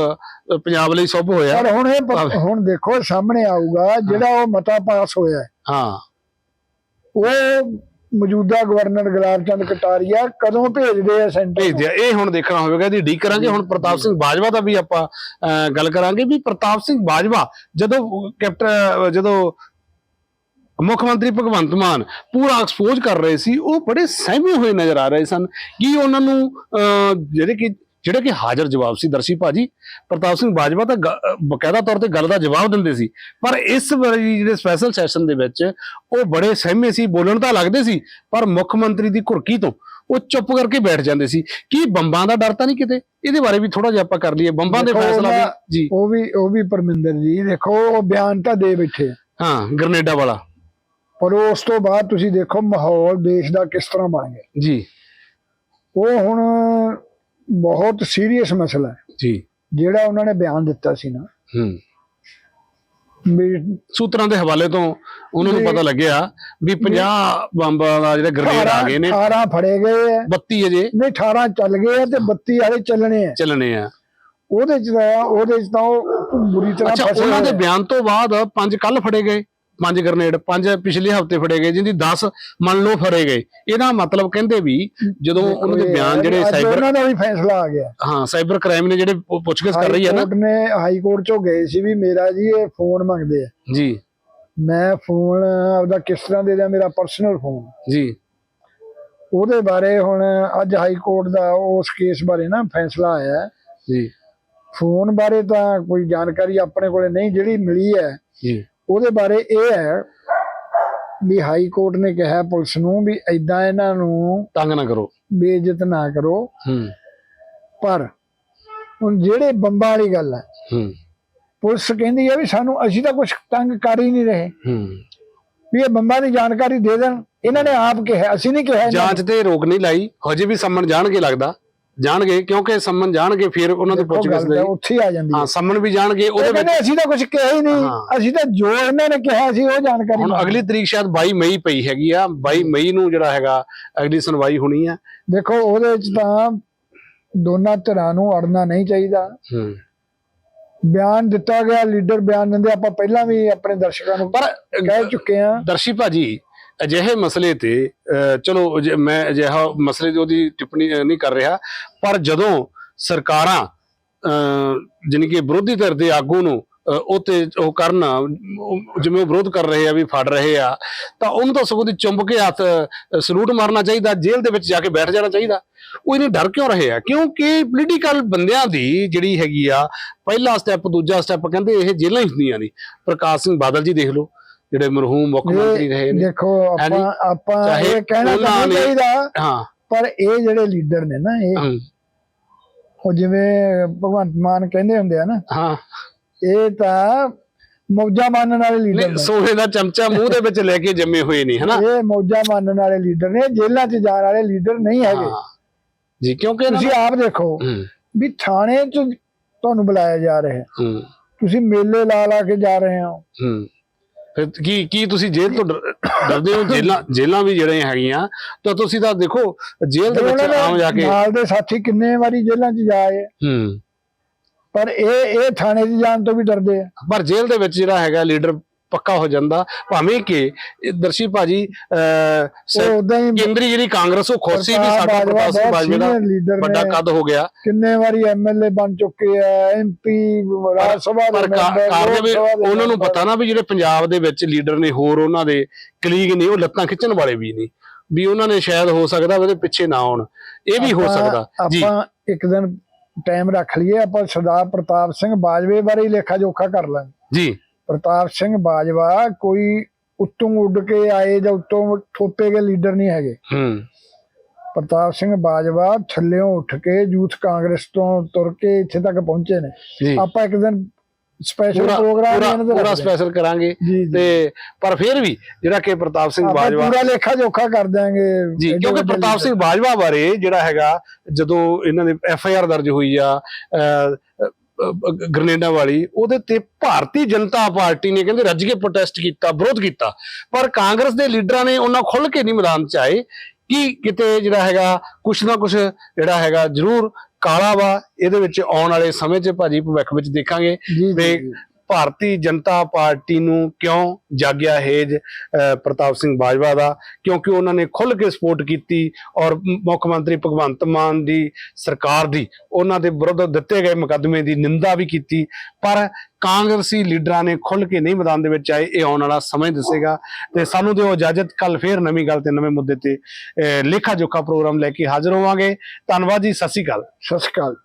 ਪੰਜਾਬ ਲਈ ਸ਼ੁਭ ਹੋਇਆ। ਪਰ ਹੁਣ ਇਹ ਹੁਣ ਦੇਖੋ ਸਾਹਮਣੇ ਆਊਗਾ ਜਿਹੜਾ ਉਹ ਮਤਾ ਪਾਸ ਹੋਇਆ ਹਾਂ। ਉਹ ਮੌਜੂਦਾ ਗਵਰਨਰ ਗੁਲਾਬ ਚੰਦ ਕਟਾਰੀਆ ਕਦੋਂ ਭੇਜਦੇ ਆ ਸੈਂਟਰ ਭੇਜ ਦਿਆ ਇਹ ਹੁਣ ਦੇਖਣਾ ਹੋਵੇਗਾ ਇਹਦੀ ਡੀਕ ਕਰਾਂਗੇ। ਹੁਣ ਪ੍ਰਤਾਪ ਸਿੰਘ ਬਾਜਵਾ ਦਾ ਵੀ ਆਪਾਂ ਅਹ, ਗੱਲ ਕਰਾਂਗੇ ਵੀ ਪ੍ਰਤਾਪ ਸਿੰਘ ਬਾਜਵਾ ਜਦੋਂ ਕੈਪਟਨ ਜਦੋਂ ਮੁੱਖ ਮੰਤਰੀ ਭਗਵੰਤ ਮਾਨ ਪੂਰਾ ਐਕਸਪੋਜ਼ ਕਰ ਰਹੇ ਸੀ ਉਹ ਬੜੇ ਸਹਿਮੇ ਹੋਏ ਨਜ਼ਰ ਆ ਰਹੇ ਸਨ ਕਿ ਉਹਨਾਂ ਨੂੰ ਅਹ, ਜਿਹੜੇ ਕਿ ਜਿਹੜੇ ਕਿ ਹਾਜ਼ਰ ਜਵਾਬ ਸੀ ਦਰਸ਼ੀ ਭਾਜੀ ਪ੍ਰਤਾਪ ਸਿੰਘ ਬਾਜਵਾ ਤਾਂ ਬਕਾਇਦਾ ਤੌਰ ਤੇ ਗੱਲ ਦਾ ਜਵਾਬ ਦਿੰਦੇ ਸੀ ਪਰ ਇਸ ਵਾਰੀ ਜਿਹੜੇ ਸਪੈਸ਼ਲ ਸੈਸ਼ਨ ਦੇ ਵਿੱਚ ਉਹ ਬੜੇ ਸਹਿਮੇ ਸੀ ਬੋਲਣ ਤਾਂ ਲੱਗਦੇ ਸੀ ਪਰ ਮੁੱਖ ਮੰਤਰੀ ਦੀ ਘੁਰਕੀ ਤੋਂ ਉਹ ਚੁੱਪ ਕਰਕੇ ਬੈਠ ਜਾਂਦੇ ਸੀ। ਕੀ ਬੰਬਾਂ ਦਾ ਡਰ ਤਾਂ ਨਹੀਂ ਕਿਤੇ? ਇਹਦੇ ਬਾਰੇ ਵੀ ਥੋੜਾ ਜਿਹਾ ਆਪਾਂ ਕਰ ਲਈਏ ਬੰਬਾਂ ਦੇ ਫੈਸਲਾ ਵੀ ਜੀ। ਉਹ ਵੀ ਉਹ ਵੀ ਪਰਮਿੰਦਰ ਜੀ ਦੇਖੋ ਉਹ ਬਿਆਨ ਤਾਂ ਦੇ ਬੈਠੇ। ਹਾਂ ਗ੍ਰਨੇਡਾ ਵਾਲਾ। ਪਰ ਉਸ ਤੋਂ ਬਾਅਦ ਤੁਸੀਂ ਦੇਖੋ ਮਾਹੌਲ ਦੇਸ਼ ਦਾ ਕਿਸ ਤਰ੍ਹਾਂ ਬਣ ਗਿਆ। ਜੀ। ਉਹ ਹੁਣ ਬਹੁਤ ਸੀਰੀਅਸ ਮਸਲਾ ਹੈ। ਜੀ। ਜਿਹੜਾ ਉਹਨਾਂ ਨੇ ਬਿਆਨ ਦਿੱਤਾ ਸੀ ਨਾ। ਹੂੰ। ਸੂਤਰਾਂ ਦੇ ਹਵਾਲੇ ਤੋਂ ਉਹਨਾਂ ਨੂੰ। ਪਤਾ ਲੱਗਿਆ ਵੀ 50 ਬੰਬਾਂ ਦਾ ਜਿਹੜੇ ਗ੍ਰਨੇਡ ਆ ਗਏ ਨੇ। 18 ਫੜੇ ਗਏ ਆ। 32 ਅਜੇ। ਨਹੀਂ 18 ਚੱਲ ਗਏ ਆ ਤੇ 32 ਵਾਲੇ ਚੱਲਣੇ ਆ। ਚੱਲਣੇ ਆ। ਉਹਦੇ ਚ ਉਹਦੇ ਚ ਤਾਂ ਉਹ ਬੁਰੀ ਤਰ੍ਹਾਂ ਫਸੇ ਉਹਨਾਂ ਦੇ। ਬਿਆਨ ਤੋਂ ਬਾਅਦ ਪੰਜ ਕੱਲ ਫੜੇ ਗਏ। ਪੰਜ ਗ੍ਰਨੇਡ ਪੰਜ ਪਿਛਲੇ ਹਫ਼ਤੇ ਫੜੇ ਗਏ ਜਿੰਦੀ 10 ਮੰਨ ਲਓ ਫੜੇ ਗਏ। ਇਹਦਾ ਮਤਲਬ ਕਹਿੰਦੇ ਵੀ ਜਦੋਂ ਉਹਨਾਂ ਦੇ ਬਿਆਨ ਜਿਹੜੇ ਸਾਈਬਰ ਉਹਨਾਂ ਦਾ ਵੀ ਫੈਸਲਾ ਆ ਗਿਆ। ਹਾਂ ਸਾਈਬਰ ਕ੍ਰਾਈਮ ਨੇ ਜਿਹੜੇ ਪੁੱਛਗਿੱਛ ਕਰ ਰਹੀ ਹੈ ਨਾ। ਕੋਰਟ ਨੇ ਹਾਈ ਕੋਰਟ ਚੋਂ ਗਏ ਸੀ ਵੀ ਮੇਰਾ ਜੀ ਇਹ ਫੋਨ ਮੰਗਦੇ ਆ। ਜੀ। ਮੈਂ ਫੋਨ ਆਪਦਾ ਕਿਸ ਤਰ੍ਹਾਂ ਦੇ ਦਿਆਂ ਮੇਰਾ ਪਰਸਨਲ ਫੋਨ। ਜੀ। ਉਹਦੇ ਬਾਰੇ ਹੁਣ ਅੱਜ ਹਾਈ ਕੋਰਟ ਦਾ ਉਸ ਕੇਸ ਬਾਰੇ ਨਾ ਫੈਸਲਾ ਆਇਆ। ਜੀ। ਫੋਨ ਬਾਰੇ ਤਾਂ ਕੋਈ ਜਾਣਕਾਰੀ ਆਪਣੇ ਕੋਲੇ ਨਹੀਂ ਜਿਹੜੀ ਮਿਲੀ ਹੈ। ਜੀ। ਉਹਦੇ ਬਾਰੇ ਇਹ ਹੈ ਵੀ ਹਾਈ ਕੋਰਟ ਨੇ ਕਿਹਾ ਪੁਲਿਸ ਨੂੰ ਵੀ ਐਦਾਂ ਇਹਨਾਂ ਨੂੰ ਤੰਗ ਨਾ ਕਰੋ। ਬੇਇੱਜ਼ਤ ਨਾ ਕਰੋ। ਹੂੰ। ਪਰ ਹੁਣ ਜਿਹੜੇ ਬੰਬਾਂ ਵਾਲੀ ਗੱਲ ਹੈ ਹੂੰ। ਪੁਲਿਸ ਕਹਿੰਦੀ ਹੈ ਵੀ ਸਾਨੂੰ ਅਸੀਂ ਤਾਂ ਕੁਝ ਤੰਗ ਕਰ ਹੀ ਨਹੀਂ ਰਹੇ। ਹੂੰ। ਵੀ ਇਹ ਬੰਬਾਂ ਦੀ ਜਾਣਕਾਰੀ ਦੇ ਦੇਣ। ਇਹਨਾਂ ਨੇ ਆਪ ਕਿਹਾ ਅਸੀਂ ਨਹੀਂ ਕਿਹਾ ਜਾਂਚ ਤੇ ਰੋਕ ਨਹੀਂ ਲਾਈ। ਹਜੇ ਵੀ ਸੰਮਨ ਜਾਣਗੇ ਲੱਗਦਾ। ਜਾਣਗੇ ਕਿਉਂਕਿ ਸੰਮਨ ਜਾਣਗੇ ਫਿਰ ਉਹਨਾਂ ਦੀ ਗੱਲ ਲਈ ਤਾਂ ਉੱਥੇ ਆ ਜਾਂਦੀ ਹੈ ਸੰਮਨ ਵੀ ਜਾਣਗੇ ਉਹ ਉਹਦੇ ਵਿੱਚ ਅਸੀਂ ਤਾਂ ਕੁਝ ਕਿਹਾ ਹੀ ਨਹੀਂ। ਅਸੀਂ ਤਾਂ ਜੋ ਇਹਨਾਂ ਨੇ ਕਿਹਾ ਸੀ ਉਹ ਜਾਣਕਾਰੀ ਹੁਣ। ਅਗਲੀ ਤਰੀਕ ਸ਼ਾਇਦ 22 ਮਈ ਪਈ ਹੈਗੀ ਆ 22 ਮਈ ਨੂੰ ਜਿਹੜਾ ਹੈਗਾ ਅਗਲੀ ਸੁਣਵਾਈ ਹੋਣੀ ਆ। ਦੇਖੋ ਉਹਦੇ ਵਿੱਚ ਤਾਂ ਦੋਨਾਂ ਧਿਰਾਂ ਨੂੰ ਅੜਨਾ ਨਹੀਂ ਚਾਹੀਦਾ। ਹੂੰ। ਬਿਆਨ ਦਿੱਤਾ ਗਿਆ ਲੀਡਰ ਬਿਆਨ ਦਿੰਦੇ ਆਪਾਂ ਪਹਿਲਾਂ ਵੀ ਆਪਣੇ ਦਰਸ਼ਕਾਂ ਨੂੰ ਪਰ ਕਹਿ ਚੁੱਕੇ ਆ ਦਰਸ਼ੀ ਭਾਜੀ ਅਜਿਹੇ ਮਸਲੇ ਤੇ ਚਲੋ ਜੇ ਮੈਂ ਅਜਿਹਾ ਮਸਲੇ ਦੀ ਉਹਦੀ ਟਿੱਪਣੀ ਨਹੀਂ ਕਰ ਰਿਹਾ ਪਰ ਜਦੋਂ ਸਰਕਾਰਾਂ ਅਹ, ਜਾਣੀ ਕਿ ਵਿਰੋਧੀ ਧਿਰ ਦੇ ਆਗੂ ਨੂੰ ਉਹ ਤੇ ਉਹ ਕਰਨ ਜਿਵੇਂ ਉਹ ਵਿਰੋਧ ਕਰ ਰਹੇ ਆ ਵੀ ਫੜ ਰਹੇ ਆ ਤਾਂ ਉਹਨੂੰ ਤਾਂ ਸਗੋਂ ਦੀ ਚੁੰਬ ਕੇ ਹੱਥ ਸਲੂਟ ਮਾਰਨਾ ਚਾਹੀਦਾ ਜੇਲ੍ਹ ਦੇ ਵਿੱਚ ਜਾ ਕੇ ਬੈਠ ਜਾਣਾ ਚਾਹੀਦਾ। ਉਹ ਇਹਨੇ ਡਰ ਕਿਉਂ ਰਹੇ ਆ? ਕਿਉਂਕਿ ਪੋਲੀਟੀਕਲ ਬੰਦਿਆਂ ਦੀ ਜਿਹੜੀ ਹੈਗੀ ਆ ਪਹਿਲਾ ਸਟੈਪ ਦੂਜਾ ਸਟੈਪ ਕਹਿੰਦੇ ਇਹ ਜੇਲ੍ਹਾਂ ਹੀ ਹੁੰਦੀਆਂ ਨੇ। ਪ੍ਰਕਾਸ਼ ਸਿੰਘ ਬਾਦਲ ਜੀ ਦੇਖ ਲਓ। ਜਿਹੜੇ ਮਰਹੂਮ ਮੁੱਖ ਮੰਤਰੀ ਰਹੇ ਨੇ। ਦੇਖੋ। ਆਪਾਂ ਆਪਾਂ ਇਹ ਕਹਿਣਾ ਤਾਂ ਨਹੀਂ ਚਾਹੀਦਾ ਹਾਂ। ਪਰ ਇਹ ਜਿਹੜੇ ਲੀਡਰ ਨੇ ਨਾ ਇਹ ਉਹ ਜਿਵੇਂ ਭਗਵੰਤ ਮਾਨ ਕਹਿੰਦੇ ਹੁੰਦੇ ਆ ਨਾ ਹਾਂ। ਇਹ ਤਾਂ ਮੌਜਾਂ ਮਾਨਣ ਵਾਲੇ ਲੀਡਰ ਨਹੀਂ ਨੇ। ਸੋਨੇ ਦਾ ਚਮਚਾ ਮੂੰਹ ਦੇ ਵਿੱਚ ਲੈ ਕੇ ਜੰਮੇ ਹੋਏ ਨੇ ਹਨਾ? ਇਹ ਮੌਜਾਂ ਮਾਨਣ ਵਾਲੇ ਲੀਡਰ ਨੇ ਜੇਲ੍ਹਾਂ 'ਚ ਜਾਣ ਵਾਲੇ ਲੀਡਰ ਨਹੀਂ ਹੈਗੇ। ਜੀ ਕਿਉਂਕਿ ਤੁਸੀਂ ਆਪ ਦੇਖੋ ਵੀ ਥਾਣੇ 'ਚ ਤੁਹਾਨੂੰ ਬੁਲਾਇਆ ਜਾ ਰਿਹਾ। ਤੁਸੀਂ ਮੇਲੇ ਲਾ ਲਾ ਕੇ ਜਾ ਰਹੇ ਹੋ। ਹੂੰ। ਫਿਰ ਕੀ ਕੀ ਤੁਸੀਂ ਜੇਲ੍ਹ ਤੋਂ ਡਰ- ਡਰਦੇ ਹੋ? ਜੇਲ੍ਹਾਂ ਜੇਲ੍ਹਾਂ ਵੀ ਜਿਹੜੀਆਂ ਹੈਗੀਆਂ ਤਾਂ ਤੁਸੀਂ ਤਾਂ ਦੇਖੋ ਜੇਲ੍ਹ ਦੇ ਵਿੱਚ ਆਮ ਜਾ ਕੇ ਨਾਲ ਦੇ ਸਾਥੀ ਕਿੰਨੇ ਵਾਰੀ ਜੇਲ੍ਹਾਂ 'ਚ ਜਾਏ ਹੂੰ। ਪਰ ਇਹ ਇਹ ਥਾਣੇ 'ਚ ਜਾਣ ਤੋਂ ਵੀ ਡਰਦੇ ਆ। ਪਰ ਜੇਲ੍ਹ ਦੇ ਵਿੱਚ ਜਿਹੜਾ ਹੈਗਾ ਲੀਡਰ ਪੱਕਾ ਹੋ ਜਾਂਦਾ। ਭਾਵੇਂ ਕਿ ਦਰਸ਼ੀ ਭਾਜੀ ਕੇਂਦਰੀ ਜਿਹੜੀ ਕਾਂਗਰਸ ਉਹ ਖੁਸ਼ੀ ਵੀ ਸਾਡਾ ਪ੍ਰਤਾਪ ਸਿੰਘ ਬਾਜਵੇ ਦਾ ਵੱਡਾ। ਕੱਦ ਹੋ ਗਿਆ। ਕਿੰਨੇ ਵਾਰੀ ਐਮਐਲਏ ਬਣ ਚੁੱਕੇ ਆ ਐਮਪੀ ਰਾਜ ਸਭਾ ਦੇ ਮੈਂਬਰ, ਉਹਨਾਂ ਨੂੰ। ਪਤਾ ਨਾ ਵੀ ਜਿਹੜੇ ਪੰਜਾਬ ਦੇ ਵਿੱਚ ਲੀਡਰ ਨੇ ਹੋਰ ਉਹਨਾਂ ਦੇ ਕਲੀਗ ਨੇ ਉਹ ਲੱਤਾਂ ਖਿੱਚਣ ਵਾਲੇ ਵੀ ਨੇ। ਵੀ ਉਹਨਾਂ ਨੇ ਸ਼ਾਇਦ ਹੋ ਸਕਦਾ ਉਹਦੇ ਪਿੱਛੇ ਨਾ ਆਉਣ। ਇਹ ਵੀ ਹੋ ਸਕਦਾ। ਜੀ। ਆਪਾਂ ਇੱਕ ਦਿਨ ਟਾਈਮ ਰੱਖ ਲਈਏ ਆਪਾਂ ਸਰਦਾਰ ਪ੍ਰਤਾਪ ਸਿੰਘ ਬਾਜਵੇ ਬਾਰੇ ਲੇਖਾ ਜੋਖਾ ਕਰ ਲਾਂਗੇ। ਜੀ। ਪ੍ਰਤਾਪ ਸਿੰਘ ਬਾਜਵਾ ਕੋਈ ਉੱਤੋਂ ਉੱਡ ਕੇ ਆਏ ਜਾਂ ਉੱਤੋਂ ਥੋਪੇ ਗਏ ਲੀਡਰ ਨਹੀਂ ਹੈਗੇ। ਹੂੰ। ਪ੍ਰਤਾਪ ਸਿੰਘ ਬਾਜਵਾ ਥੱਲਿਓਂ ਉੱਠ ਕੇ ਯੂਥ ਕਾਂਗਰਸ ਤੋਂ ਤੁਰ ਕੇ ਇੱਥੇ ਤੱਕ ਪਹੁੰਚੇ ਨੇ। ਆਪਾਂ ਇੱਕ ਦਿਨ ਸਪੈਸ਼ਲ ਪੂਰਾ ਪ੍ਰੋਗਰਾਮ ਪੂਰਾ ਇਹਨਾਂ ਦਾ ਪੂਰਾ। ਸਪੈਸ਼ਲ ਕਰਾਂਗੇ। ਤੇ ਪਰ ਫਿਰ ਵੀ ਜਿਹੜਾ ਕਿ ਪ੍ਰਤਾਪ ਸਿੰਘ ਬਾਜਵਾ ਪੂਰਾ ਲੇਖਾ ਜੋਖਾ ਕਰ ਦਿਆਂਗੇ। ਜੀ ਕਿਉਂਕਿ ਪ੍ਰਤਾਪ ਸਿੰਘ ਬਾਜਵਾ ਬਾਰੇ ਜਿਹੜਾ ਹੈਗਾ ਜਦੋਂ ਇਹਨਾਂ ਦੇ ਐਫ ਆਈ ਆਰ ਦਰਜ ਹੋਈ ਆ ਗ੍ਰਨੇਡਾ ਵਾਲੀ ਉਹਦੇ ਤੇ ਭਾਰਤੀ ਜਨਤਾ ਪਾਰਟੀ ਨੇ ਕਹਿੰਦੇ ਰੱਜ ਕੇ ਪ੍ਰੋਟੈਸਟ ਕੀਤਾ ਵਿਰੋਧ ਕੀਤਾ ਪਰ ਕਾਂਗਰਸ ਦੇ ਲੀਡਰਾਂ ਨੇ ਉਹਨਾਂ ਖੁੱਲ ਕੇ ਨਹੀਂ ਮੈਦਾਨ ਚ ਆਏ ਕਿ ਕਿਤੇ ਜਿਹੜਾ ਹੈਗਾ ਕੁਛ ਨਾ ਕੁਛ ਜਿਹੜਾ ਹੈਗਾ ਜ਼ਰੂਰ ਕਾਲਾ ਵਾ ਇਹਦੇ ਵਿੱਚ ਆਉਣ ਵਾਲੇ ਸਮੇਂ 'ਚ ਭਾਜੀ ਭਵਿੱਖ ਵਿੱਚ ਦੇਖਾਂਗੇ ਵੀ। ਭਾਰਤੀ ਜਨਤਾ ਪਾਰਟੀ ਨੂੰ ਕਿਉਂ ਜਾਗਿਆ ਹੇਜ ਪ੍ਰਤਾਪ ਸਿੰਘ ਬਾਜਵਾ ਦਾ? ਕਿਉਂਕਿ ਉਹਨਾਂ ਨੇ ਖੁੱਲ੍ਹ ਕੇ ਸਪੋਰਟ ਕੀਤੀ ਔਰ ਮੁੱਖ ਮੰਤਰੀ ਭਗਵੰਤ ਮਾਨ ਦੀ ਸਰਕਾਰ ਦੀ, ਉਹਨਾਂ ਦੇ ਵਿਰੁੱਧ ਦਿੱਤੇ ਗਏ ਮੁਕੱਦਮੇ ਦੀ ਨਿੰਦਾ ਵੀ ਕੀਤੀ। ਪਰ ਕਾਂਗਰਸੀ ਲੀਡਰਾਂ ਨੇ ਖੁੱਲ੍ਹ ਕੇ ਨਹੀਂ ਮੈਦਾਨ ਦੇ ਵਿੱਚ ਆਏ, ਇਹ ਆਉਣ ਵਾਲਾ ਸਮਾਂ ਦੱਸੇਗਾ। ਤੇ ਸਾਨੂੰ ਦਿਓ ਇਜਾਜ਼ਤ ਕੱਲ ਫੇਰ ਨਵੀਂ ਗੱਲ ਤੇ ਨਵੇਂ ਮੁੱਦੇ ਤੇ ਲੇਖਾ ਜੋਖਾ ਪ੍ਰੋਗਰਾਮ ਲੈ ਕੇ ਹਾਜ਼ਰ ਹੋਵਾਂਗੇ। ਧੰਨਵਾਦ ਜੀ, ਸਤਿ ਸ਼੍ਰੀ ਅਕਾਲ। ਸਤਿ ਸ਼੍ਰੀ ਅਕਾਲ।